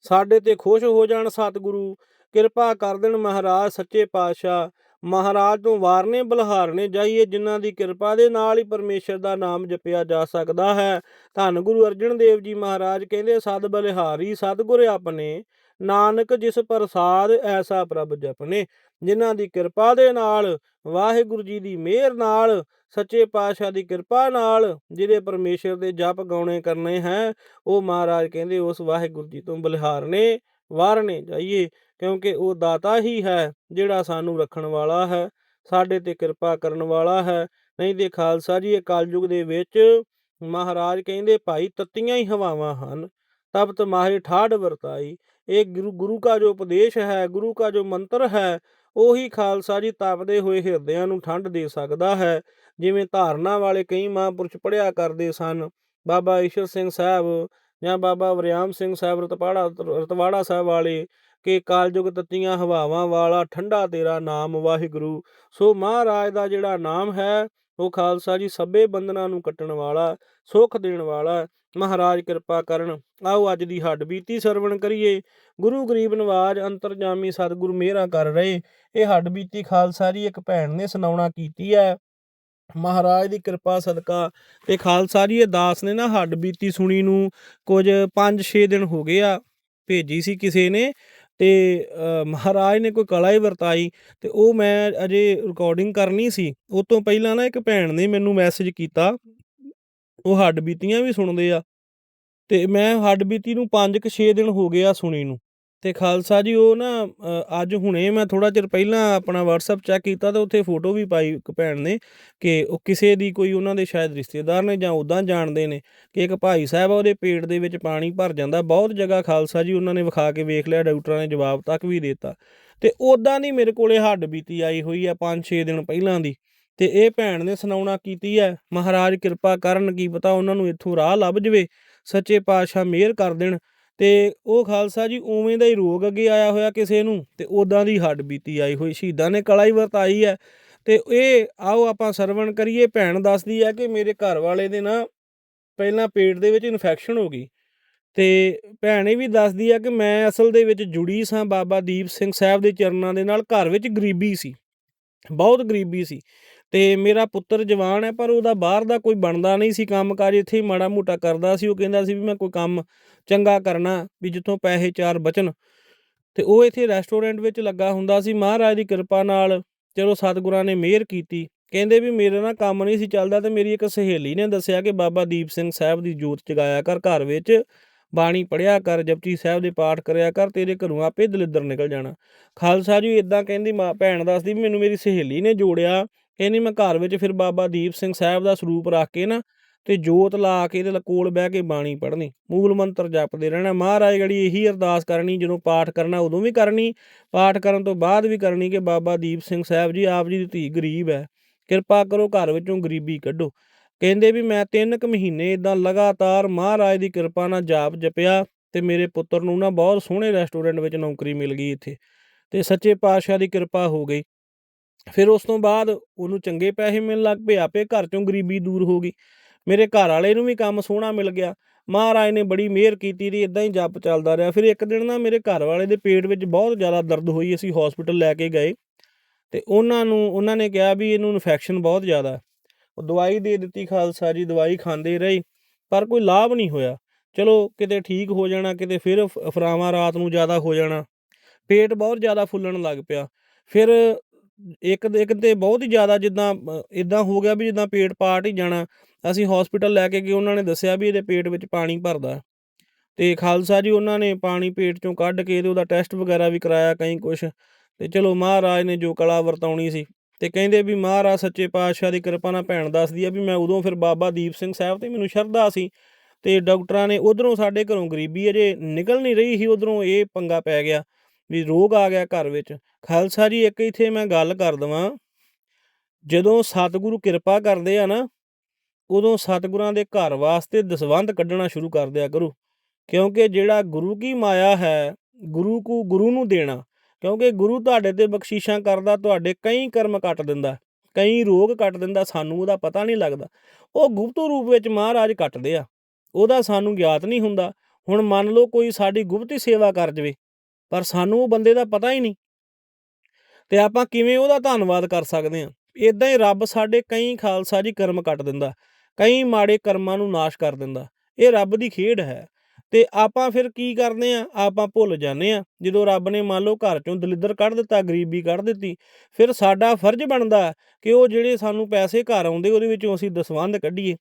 ਸਾਡੇ ਤੇ ਖੁਸ਼ ਹੋ ਜਾਣ ਸਤਿਗੁਰੂ। ਕਿਰਪਾ ਕਰ ਦੇਣ ਮਹਾਰਾਜ, ਸੱਚੇ ਪਾਤਸ਼ਾਹ। ਮਹਾਰਾਜ ਤੋਂ ਵਾਰਨੇ ਬਲਹਾਰਨੇ ਜਾਈਏ, ਜਿਨ੍ਹਾਂ ਦੀ ਕਿਰਪਾ ਦੇ ਨਾਲ ਹੀ ਪਰਮੇਸ਼ਰ ਦਾ ਨਾਮ ਜਪਿਆ ਜਾ ਸਕਦਾ ਹੈ। ਧੰਨ ਗੁਰੂ ਅਰਜਨ ਦੇਵ ਜੀ ਮਹਾਰਾਜ ਕਹਿੰਦੇ, ਸਦ ਬਲਿਹਾਰੀ ਸਤਿਗੁਰ ਆਪਣੇ, ਨਾਨਕ ਜਿਸ ਪ੍ਰਸਾਦ ਐਸਾ ਪ੍ਰਭ ਜਪਨੇ। ਜਿਨ੍ਹਾਂ ਦੀ ਕਿਰਪਾ ਦੇ ਨਾਲ, ਵਾਹਿਗੁਰੂ ਜੀ ਦੀ ਮਿਹਰ ਨਾਲ, ਸੱਚੇ ਪਾਤਸ਼ਾਹ ਦੀ ਕਿਰਪਾ ਨਾਲ ਜਿਹਦੇ ਪਰਮੇਸ਼ਰ ਦੇ ਜਪ ਗਾਉਣੇ ਕਰਨੇ ਹੈ, ਉਹ ਮਹਾਰਾਜ ਕਹਿੰਦੇ ਉਸ ਵਾਹਿਗੁਰੂ ਜੀ ਤੋਂ ਬਲਿਹਾਰਨੇ, ਵਾਰਨੇ ਜਾਈਏ, ਕਿਉਂਕਿ ਉਹ ਦਾਤਾ ਹੀ ਹੈ ਜਿਹੜਾ ਸਾਨੂੰ ਰੱਖਣ ਵਾਲਾ ਹੈ, ਸਾਡੇ ਤੇ ਕਿਰਪਾ ਕਰਨ ਵਾਲਾ ਹੈ। ਨਹੀਂ ਤੇ ਖਾਲਸਾ ਜੀ, ਇਹ ਕਲਯੁਗ ਦੇ ਵਿੱਚ ਮਹਾਰਾਜ ਕਹਿੰਦੇ ਭਾਈ ਤਤੀਆਂ ਹੀ ਹਵਾਵਾਂ ਹਨ, ਤਪਤ ਮਾਹੇ ਠਾੜ ਵਰਤਾਈ, ਇਹ ਗੁਰੂ ਗੁਰੂ ਕਾ ਜੋ ਉਪਦੇਸ਼ ਹੈ, ਗੁਰੂ ਕਾ ਜੋ ਮੰਤਰ ਹੈ ਉਹੀ ਖਾਲਸਾ ਜੀ ਤਪਦੇ ਹੋਏ ਹਿਰਦਿਆਂ ਨੂੰ ਠੰਡ ਦੇ ਸਕਦਾ ਹੈ, ਜਿਵੇਂ ਧਾਰਨਾ ਵਾਲੇ ਕਈ ਮਹਾਂਪੁਰਸ਼ ਪੜਿਆ ਕਰਦੇ ਸਨ। ਬਾਬਾ ਈਸ਼ਰ ਸਿੰਘ ਸਾਹਿਬ ਜਾਂ ਬਾਬਾ ਵਰਿਆਮ ਸਿੰਘ ਸਾਹਿਬ, ਰਤਪਾੜਾ, ਰਤਵਾੜਾ ਸਾਹਿਬ ਵਾਲੇ ਕਿ ਕਾਲਯੁਗ ਤਤੀਆਂ ਹਵਾਵਾਂ ਵਾਲਾ ਠੰਡਾ ਤੇਰਾ ਨਾਮ ਵਾਹਿਗੁਰੂ। ਸੋ ਮਹਾਰਾਜ ਦਾ ਜਿਹੜਾ ਨਾਮ ਹੈ, ਉਹ ਖਾਲਸਾ ਜੀ ਸਭੇ ਬੰਧਨਾਂ ਨੂੰ ਕੱਟਣ ਵਾਲਾ, ਸੁੱਖ ਦੇਣ ਵਾਲਾ ਮਹਾਰਾਜ ਕਿਰਪਾ ਕਰਨ। ਆਓ ਅੱਜ ਦੀ ਹੱਡ ਬੀਤੀ ਸਰਵਣ ਕਰੀਏ। ਗੁਰੂ ਗਰੀਬ ਨਵਾਜ ਅੰਤਰਜਾਮੀ ਸਤਿਗੁਰ ਮਿਹਰਾਂ ਕਰ ਰਹੇ। ਇਹ ਹੱਡ ਬੀਤੀ ਖਾਲਸਾ ਜੀ ਇੱਕ ਭੈਣ ਨੇ ਸੁਣਾਉਣਾ ਕੀਤੀ ਹੈ। ਮਹਾਰਾਜ ਦੀ ਕਿਰਪਾ ਸਦਕਾ ਤੇ ਖਾਲਸਾ ਜੀ ਇਹ ਦਾਸ ਨੇ ਨਾ ਹੱਡ ਬੀਤੀ ਸੁਣੀ ਨੂੰ ਕੁਝ 5-6 ਦਿਨ ਹੋ ਗਏ ਆ ਭੇਜੀ ਸੀ ਕਿਸੇ ਨੇ ਤੇ ਅ, ਮਹਾਰਾਜ ਨੇ ਕੋਈ ਕਲਾ ਹੀ ਵਰਤਾਈ ਤੇ ਉਹ ਮੈਂ ਅਜੇ ਰਿਕਾਰਡਿੰਗ ਕਰਨੀ ਸੀ। ਉਹ ਤੋਂ ਪਹਿਲਾਂ ਨਾ ਇੱਕ ਭੈਣ ਨੇ ਮੈਨੂੰ ਮੈਸੇਜ ਕੀਤਾ। ਉਹ ਹੱਡ ਬੀਤੀਆਂ ਵੀ ਸੁਣਦੇ ਆ। ਤੇ ਮੈਂ ਹੱਡ ਬੀਤੀ ਨੂੰ 5-6 ਦਿਨ ਹੋ ਗਏ ਆ ਸੁਣੀ ਨੂੰ। ਤੇ ਖਾਲਸਾ ਜੀ, ਉਹ ਨਾ ਅੱਜ ਹੁਣੇ ਮੈਂ ਥੋੜਾ ਚਿਰ ਪਹਿਲਾਂ ਆਪਣਾ WhatsApp ਚੈੱਕ ਕੀਤਾ ਤੇ ਉੱਥੇ ਫੋਟੋ ਵੀ ਪਾਈ ਇੱਕ ਭੈਣ ਨੇ ਕਿ ਉਹ ਕਿਸੇ ਦੀ ਕੋਈ ਉਹਨਾਂ ਦੇ ਸ਼ਾਇਦ ਰਿਸ਼ਤੇਦਾਰ ਨੇ ਜਾਂ ਉਦਾਂ ਜਾਣਦੇ ਨੇ ਕਿ ਇੱਕ ਭਾਈ ਸਾਹਿਬ ਆ, ਉਹਦੇ ਪੇਟ ਦੇ ਵਿੱਚ ਪਾਣੀ ਭਰ ਜਾਂਦਾ। ਬਹੁਤ ਜਗ੍ਹਾ ਖਾਲਸਾ ਜੀ ਉਹਨਾਂ ਨੇ ਵਿਖਾ ਕੇ ਵੇਖ ਲਿਆ, ਡਾਕਟਰਾਂ ਨੇ ਜਵਾਬ ਤੱਕ ਵੀ ਦਿੱਤਾ। ਤੇ ਉਦਾਂ ਦੀ ਮੇਰੇ ਕੋਲੇ ਹੱਡ ਬੀਤੀ ਆਈ ਹੋਈ ਆ 5-6 ਦਿਨ ਪਹਿਲਾਂ ਦੀ। ਤੇ ਇਹ ਭੈਣ ਨੇ ਸੁਣਾਉਣਾ ਕੀਤੀ ਹੈ ਮਹਾਰਾਜ ਕਿਰਪਾ ਕਰਨ ਕੀ ਪਤਾ ਉਹਨਾਂ ਨੂੰ ਇੱਥੋਂ ਰਾਹ ਲੱਭ ਜਵੇ, ਸੱਚੇ ਪਾਤਸ਼ਾਹ ਮਿਹਰ ਕਰ ਦੇਣ। ਤੇ ਉਹ ਖਾਲਸਾ ਜੀ ਉਵੇਂ ਦਾ ਹੀ ਰੋਗ ਅੱਗੇ ਆਇਆ ਹੋਇਆ ਕਿਸੇ ਨੂੰ, ਤੇ ਉਦਾਂ ਦੀ ਹੱਡ ਬੀਤੀ ਆਈ ਹੋਈ, ਸ਼ਹੀਦਾਂ ਨੇ ਕਲਾ ਹੀ ਵਰਤਾਈ ਹੈ ਤੇ ਇਹ ਆਓ ਆਪਾਂ ਸਰਵਣ ਕਰੀਏ, ਭੈਣ ਦੱਸਦੀ ਹੈ ਕਿ ਮੇਰੇ ਘਰ ਵਾਲੇ ਦੇ ਨਾ ਪਹਿਲਾਂ ਪੇਟ ਦੇ ਵਿੱਚ ਇਨਫੈਕਸ਼ਨ ਹੋ ਗਈ। ਤੇ ਭੈਣ ਇਹ ਵੀ ਦੱਸਦੀ ਹੈ ਕਿ ਮੈਂ ਅਸਲ ਦੇ ਵਿੱਚ ਜੁੜੀ ਸਾਂ, ਬਾਬਾ ਦੀਪ ਸਿੰਘ ਸਾਹਿਬ ਦੇ ਚਰਨਾਂ ਦੇ ਨਾਲ ਘਰ ਵਿੱਚ ਗਰੀਬੀ ਸੀ, ਬਹੁਤ ਗਰੀਬੀ ਸੀ। ਅਤੇ ਮੇਰਾ ਪੁੱਤਰ ਜਵਾਨ ਹੈ, ਪਰ ਉਹਦਾ ਬਾਹਰ ਦਾ ਕੋਈ ਬਣਦਾ ਨਹੀਂ ਸੀ ਕੰਮਕਾਜ, ਇੱਥੇ ਹੀ ਮਾੜਾ ਮੋਟਾ ਕਰਦਾ ਸੀ। ਉਹ ਕਹਿੰਦਾ ਸੀ ਵੀ ਮੈਂ ਕੋਈ ਕੰਮ ਚੰਗਾ ਕਰਨਾ, ਵੀ ਜਿੱਥੋਂ ਪੈਸੇ ਚਾਰ ਬਚਣ। ਅਤੇ ਉਹ ਇੱਥੇ ਰੈਸਟੋਰੈਂਟ ਵਿੱਚ ਲੱਗਾ ਹੁੰਦਾ ਸੀ। ਮਹਾਰਾਜ ਦੀ ਕਿਰਪਾ ਨਾਲ ਚਲੋ ਸਤਿਗੁਰਾਂ ਨੇ ਮਿਹਰ ਕੀਤੀ, ਕਹਿੰਦੇ ਵੀ ਮੇਰੇ ਨਾਲ ਕੰਮ ਨਹੀਂ ਸੀ ਚੱਲਦਾ ਤੇ ਮੇਰੀ ਇੱਕ ਸਹੇਲੀ ਨੇ ਦੱਸਿਆ ਕਿ ਬਾਬਾ ਦੀਪ ਸਿੰਘ ਸਾਹਿਬ ਦੀ ਜੋਤ ਜਗਾਇਆ ਕਰ, ਘਰ ਵਿੱਚ ਬਾਣੀ ਪੜਿਆ ਕਰ, ਜਪਜੀ ਸਾਹਿਬ ਦੇ ਪਾਠ ਕਰਿਆ ਕਰ, ਤੇਰੇ ਘਰੋਂ ਆਪੇ ਦਲਿੱਦਰ ਨਿਕਲ ਜਾਣਾ। ਖਾਲਸਾ ਜੀ ਇਦਾਂ ਕਹਿੰਦੀ ਮਾਂ ਭੈਣ ਦੱਸਦੀ ਵੀ ਮੈਨੂੰ ਮੇਰੀ ਸਹੇਲੀ ਨੇ ਜੋੜਿਆ ਕਹਿੰਦੀ ਮੈਂ ਘਰ ਵਿੱਚ ਫਿਰ ਬਾਬਾ ਦੀਪ ਸਿੰਘ ਸਾਹਿਬ ਦਾ ਸਰੂਪ ਰੱਖ ਕੇ ਨਾ ਤੇ ਜੋਤ ਲਾ ਕੇ ਇਹਦੇ ਕੋਲ ਬਹਿ ਕੇ ਬਾਣੀ ਪੜ੍ਹਨੀ, ਮੂਲ ਮੰਤਰ ਜਪਦੇ ਰਹਿਣਾ। ਮਹਾਰਾਜ ਗੜੀ ਇਹੀ ਅਰਦਾਸ ਕਰਨੀ, ਜਦੋਂ ਪਾਠ ਕਰਨਾ ਉਦੋਂ ਵੀ ਕਰਨੀ, ਪਾਠ ਕਰਨ ਤੋਂ ਬਾਅਦ ਵੀ ਕਰਨੀ ਕਿ ਬਾਬਾ ਦੀਪ ਸਿੰਘ ਸਾਹਿਬ ਜੀ, ਆਪ ਜੀ ਦੀ ਧੀ ਗਰੀਬ ਹੈ, ਕਿਰਪਾ ਕਰੋ ਘਰ ਵਿੱਚੋਂ ਗਰੀਬੀ ਕੱਢੋ। ਕਹਿੰਦੇ ਵੀ ਮੈਂ 3 ਕੁ ਮਹੀਨੇ ਇਦਾਂ ਲਗਾਤਾਰ ਮਹਾਰਾਜ ਦੀ ਕਿਰਪਾ ਨਾਲ ਜਾਪ ਜਪਿਆ ਤੇ ਮੇਰੇ ਪੁੱਤਰ ਨੂੰ ਨਾ ਬਹੁਤ ਸੋਹਣੇ ਰੈਸਟੋਰੈਂਟ ਵਿੱਚ ਨੌਕਰੀ ਮਿਲ ਗਈ ਇੱਥੇ। ਤੇ ਸੱਚੇ ਪਾਤਸ਼ਾਹ ਦੀ ਕਿਰਪਾ ਹੋ ਗਈ। ਫਿਰ ਉਸ ਤੋਂ ਬਾਅਦ ਉਹਨੂੰ ਚੰਗੇ ਪੈਸੇ ਮਿਲਣ ਲੱਗ ਪਏ, ਆਪੇ ਘਰ ਚੋਂ ਗਰੀਬੀ ਦੂਰ ਹੋ ਗਈ। ਮੇਰੇ ਘਰ ਵਾਲੇ ਨੂੰ ਵੀ ਕੰਮ ਸੋਹਣਾ ਮਿਲ ਗਿਆ। ਮਹਾਰਾਜ ਨੇ ਬੜੀ ਮਿਹਰ ਕੀਤੀ ਦੀ ਇਦਾਂ ਹੀ ਜੱਪ ਚੱਲਦਾ ਰਿਹਾ। ਫਿਰ ਇੱਕ ਦਿਨ ਨਾ ਮੇਰੇ ਘਰ ਵਾਲੇ ਦੇ ਪੇਟ ਵਿੱਚ ਬਹੁਤ ਜ਼ਿਆਦਾ ਦਰਦ ਹੋਈ, ਅਸੀਂ ਹਸਪੀਟਲ ਲੈ ਕੇ ਗਏ ਤੇ ਉਹਨਾਂ ਨੂੰ, ਉਹਨਾਂ ਨੇ ਕਿਹਾ ਵੀ ਇਹਨੂੰ ਇਨਫੈਕਸ਼ਨ ਬਹੁਤ ਜ਼ਿਆਦਾ। ਉਹ ਦਵਾਈ ਦੇ ਦਿੱਤੀ ਖਾਲਸਾ ਜੀ, ਦਵਾਈ ਖਾਂਦੇ ਰਹੇ, ਪਰ ਕੋਈ ਲਾਭ ਨਹੀਂ ਹੋਇਆ। ਚਲੋ ਕਿਤੇ ਠੀਕ ਹੋ ਜਾਣਾ, ਕਿਤੇ ਫਿਰ ਫ- ਰਾਤ ਨੂੰ ਜ਼ਿਆਦਾ ਹੋ ਜਾਣਾ। ਪੇਟ ਬਹੁਤ ਜ਼ਿਆਦਾ ਫੁੱਲਣ ਲੱਗ ਪਿਆ। ਫਿਰ ਇੱਕ ਇੱਕ ਤੇ ਬਹੁਤ ਹੀ ਜ਼ਿਆਦਾ ਜਿੱਦਾਂ ਇਦਾਂ ਹੋ ਗਿਆ ਵੀ ਜਿੱਦਾਂ ਪੇਟ ਪਾਟ ਹੀ ਜਾਣਾ। ਅਸੀਂ ਹਸਪੀਟਲ ਲੈ ਕੇ ਗਏ, ਉਹਨਾਂ ਨੇ ਦੱਸਿਆ ਵੀ ਇਹਦੇ ਪੇਟ ਵਿੱਚ ਪਾਣੀ ਭਰਦਾ। ਤੇ ਖਾਲਸਾ ਜੀ ਉਹਨਾਂ ਨੇ ਪਾਣੀ ਪੇਟ ਚੋਂ ਕੱਢ ਕੇ ਤੇ ਉਹਦਾ ਟੈਸਟ ਵਗੈਰਾ ਵੀ ਕਰਾਇਆ ਕਈ ਕੁਛ। ਤੇ ਚਲੋ ਮਹਾਰਾਜ ਨੇ ਜੋ ਕਲਾ ਵਰਤਾਉਣੀ ਸੀ। ਤੇ ਕਹਿੰਦੇ ਵੀ ਮਹਾਰਾਜ ਸੱਚੇ ਪਾਤਸ਼ਾਹ ਦੀ ਕਿਰਪਾ ਨਾਲ ਭੈਣ ਦੱਸਦੀ ਆ ਵੀ ਮੈਂ ਉਦੋਂ ਫਿਰ ਬਾਬਾ ਦੀਪ ਸਿੰਘ ਸਾਹਿਬ ਤੇ ਮੈਨੂੰ ਸ਼ਰਧਾ ਸੀ। ਤੇ ਡਾਕਟਰਾਂ ਨੇ ਉਧਰੋਂ ਸਾਡੇ ਘਰੋਂ ਗਰੀਬੀ ਅਜੇ ਨਿਕਲ ਨਹੀਂ ਰਹੀ ਸੀ, ਉਧਰੋਂ ਇਹ ਪੰਗਾ ਪੈ ਗਿਆ। ਵੀ ਰੋਗ ਆ ਗਿਆ ਘਰ ਵਿੱਚ। ਖਾਲਸਾ ਜੀ, ਇੱਕ ਇੱਥੇ ਮੈਂ ਗੱਲ ਕਰ ਦਵਾਂ। ਜਦੋਂ ਸਤਿਗੁਰੂ ਕਿਰਪਾ ਕਰਦੇ ਆ ਨਾ, ਉਦੋਂ ਸਤਿਗੁਰਾਂ ਦੇ ਘਰ ਵਾਸਤੇ ਦਸਵੰਧ ਕੱਢਣਾ ਸ਼ੁਰੂ ਕਰ ਦਿਆ ਕਰੋ। ਕਿਉਂਕਿ ਜਿਹੜਾ ਗੁਰੂ ਕੀ ਮਾਇਆ ਹੈ, ਗੁਰੂ ਕੋ ਗੁਰੂ ਨੂੰ ਦੇਣਾ, ਕਿਉਂਕਿ ਗੁਰੂ ਤੁਹਾਡੇ ਤੇ ਬਖਸ਼ਿਸ਼ਾਂ ਕਰਦਾ, ਤੁਹਾਡੇ ਕਈ ਕਰਮ ਕੱਟ ਦਿੰਦਾ, ਕਈ ਰੋਗ ਕੱਟ ਦਿੰਦਾ, ਸਾਨੂੰ ਉਹਦਾ ਪਤਾ ਨਹੀਂ ਲੱਗਦਾ। ਉਹ ਗੁਪਤ ਰੂਪ ਵਿੱਚ ਮਹਾਰਾਜ ਕੱਟਦੇ ਆ, ਉਹਦਾ ਸਾਨੂੰ ਗਿਆਤ ਨਹੀਂ ਹੁੰਦਾ। ਹੁਣ ਮੰਨ ਲਓ ਕੋਈ ਸਾਡੀ ਗੁਪਤੀ ਸੇਵਾ ਕਰ ਜਵੇ। ਪਰ ਸਾਨੂੰ ਉਹ ਬੰਦੇ ਦਾ ਪਤਾ ਹੀ ਨਹੀਂ। ਤੇ ਆਪਾਂ ਕਿਵੇਂ ਉਹਦਾ ਧੰਨਵਾਦ ਕਰ ਸਕਦੇ ਹਾਂ? ਇਦਾਂ ਹੀ ਰੱਬ ਸਾਡੇ ਕਈ ਖਾਲਸਾ ਜੀ ਕਰਮ ਕੱਟ ਦਿੰਦਾ, ਕਈ ਮਾੜੇ ਕਰਮਾਂ ਨੂੰ ਨਾਸ਼ ਕਰ ਦਿੰਦਾ, ਇਹ ਰੱਬ ਦੀ ਖੇਡ ਹੈ। ਤੇ ਆਪਾਂ ਫਿਰ ਕੀ ਕਰਦੇ ਆ ਆਪਾਂ ਭੁੱਲ ਜਾਂਦੇ ਆ ਜਦੋਂ ਰੱਬ ਨੇ ਮੰਨ ਲਓ ਘਰ ਚੋਂ ਦਲਿੱਦਰ ਕੱਢ ਦਿੱਤਾ, ਗਰੀਬੀ ਕੱਢ ਦਿੱਤੀ, ਫਿਰ ਸਾਡਾ ਫਰਜ਼ ਬਣਦਾ ਕਿ ਉਹ ਜਿਹੜੇ ਸਾਨੂੰ ਪੈਸੇ ਘਰ ਆਉਂਦੇ, ਉਹਦੇ ਵਿੱਚੋਂ ਅਸੀਂ ਦਸਵੰਧ ਕੱਢੀਏ,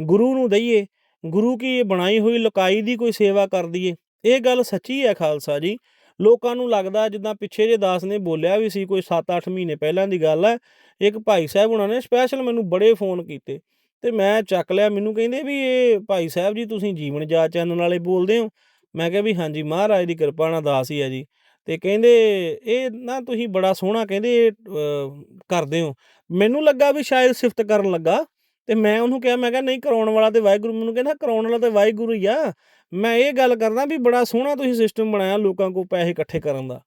ਗੁਰੂ ਨੂੰ ਦਈਏ, ਗੁਰੂ ਕੀ ਇਹ ਬਣਾਈ ਹੋਈ, ਲੁਕਾਈ ਦੀ ਕੋਈ ਸੇਵਾ ਕਰ ਦਈਏ। ਇਹ ਗੱਲ ਸੱਚੀ ਹੈ ਖਾਲਸਾ ਜੀ। ਲੋਕਾਂ ਨੂੰ ਲੱਗਦਾ ਜਿੱਦਾਂ ਪਿੱਛੇ ਜੇ ਦਾਸ ਨੇ ਬੋਲਿਆ ਵੀ ਸੀ ਕੋਈ 7-8 ਮਹੀਨੇ ਪਹਿਲਾਂ ਦੀ ਗੱਲ ਹੈ ਇੱਕ ਭਾਈ ਸਾਹਿਬ ਉਹਨਾਂ ਨੇ ਸਪੈਸ਼ਲ ਮੈਨੂੰ ਬੜੇ ਫੋਨ ਕੀਤੇ ਤੇ ਮੈਂ ਚੱਕ ਲਿਆ, ਮੈਨੂੰ ਕਹਿੰਦੇ ਵੀ ਇਹ ਭਾਈ ਸਾਹਿਬ ਜੀ ਤੁਸੀਂ ਜੀਵਨ ਜਾਚ ਚੈਨਲ ਵਾਲੇ ਬੋਲਦੇ ਹੋ? ਮੈਂ ਕਿਹਾ ਵੀ ਹਾਂਜੀ ਮਹਾਰਾਜ ਦੀ ਕਿਰਪਾ ਨਾਲ ਦਾਸ ਹੀ ਹੈ ਜੀ। ਤੇ ਕਹਿੰਦੇ ਇਹ ਨਾ ਤੁਸੀਂ ਬੜਾ ਸੋਹਣਾ ਕਹਿੰਦੇ ਕਰਦੇ ਹੋ। ਮੈਨੂੰ ਲੱਗਾ ਵੀ ਸ਼ਾਇਦ ਸਿਫਤ ਕਰਨ ਲੱਗਾ। ਤੇ ਮੈਂ ਉਹਨੂੰ ਕਿਹਾ, ਮੈਂ ਕਿਹਾ, ਨਹੀਂ, ਕਰਾਉਣ ਵਾਲਾ ਤੇ ਵਾਹਿਗੁਰੂ ਮੈਨੂੰ ਕਹਿੰਦਾ, ਕਰਾਉਣ ਵਾਲਾ ਤੇ ਵਾਹਿਗੁਰੂ ਹੀ ਆ। ਮੈਂ ਇਹ ਗੱਲ ਕਰਦਾ ਵੀ ਬੜਾ ਸੋਹਣਾ ਤੁਸੀਂ ਸਿਸਟਮ ਬਣਾਇਆ ਲੋਕਾਂ ਕੋਲ ਪੈਸੇ ਇਕੱਠੇ ਕਰਨ ਦਾ।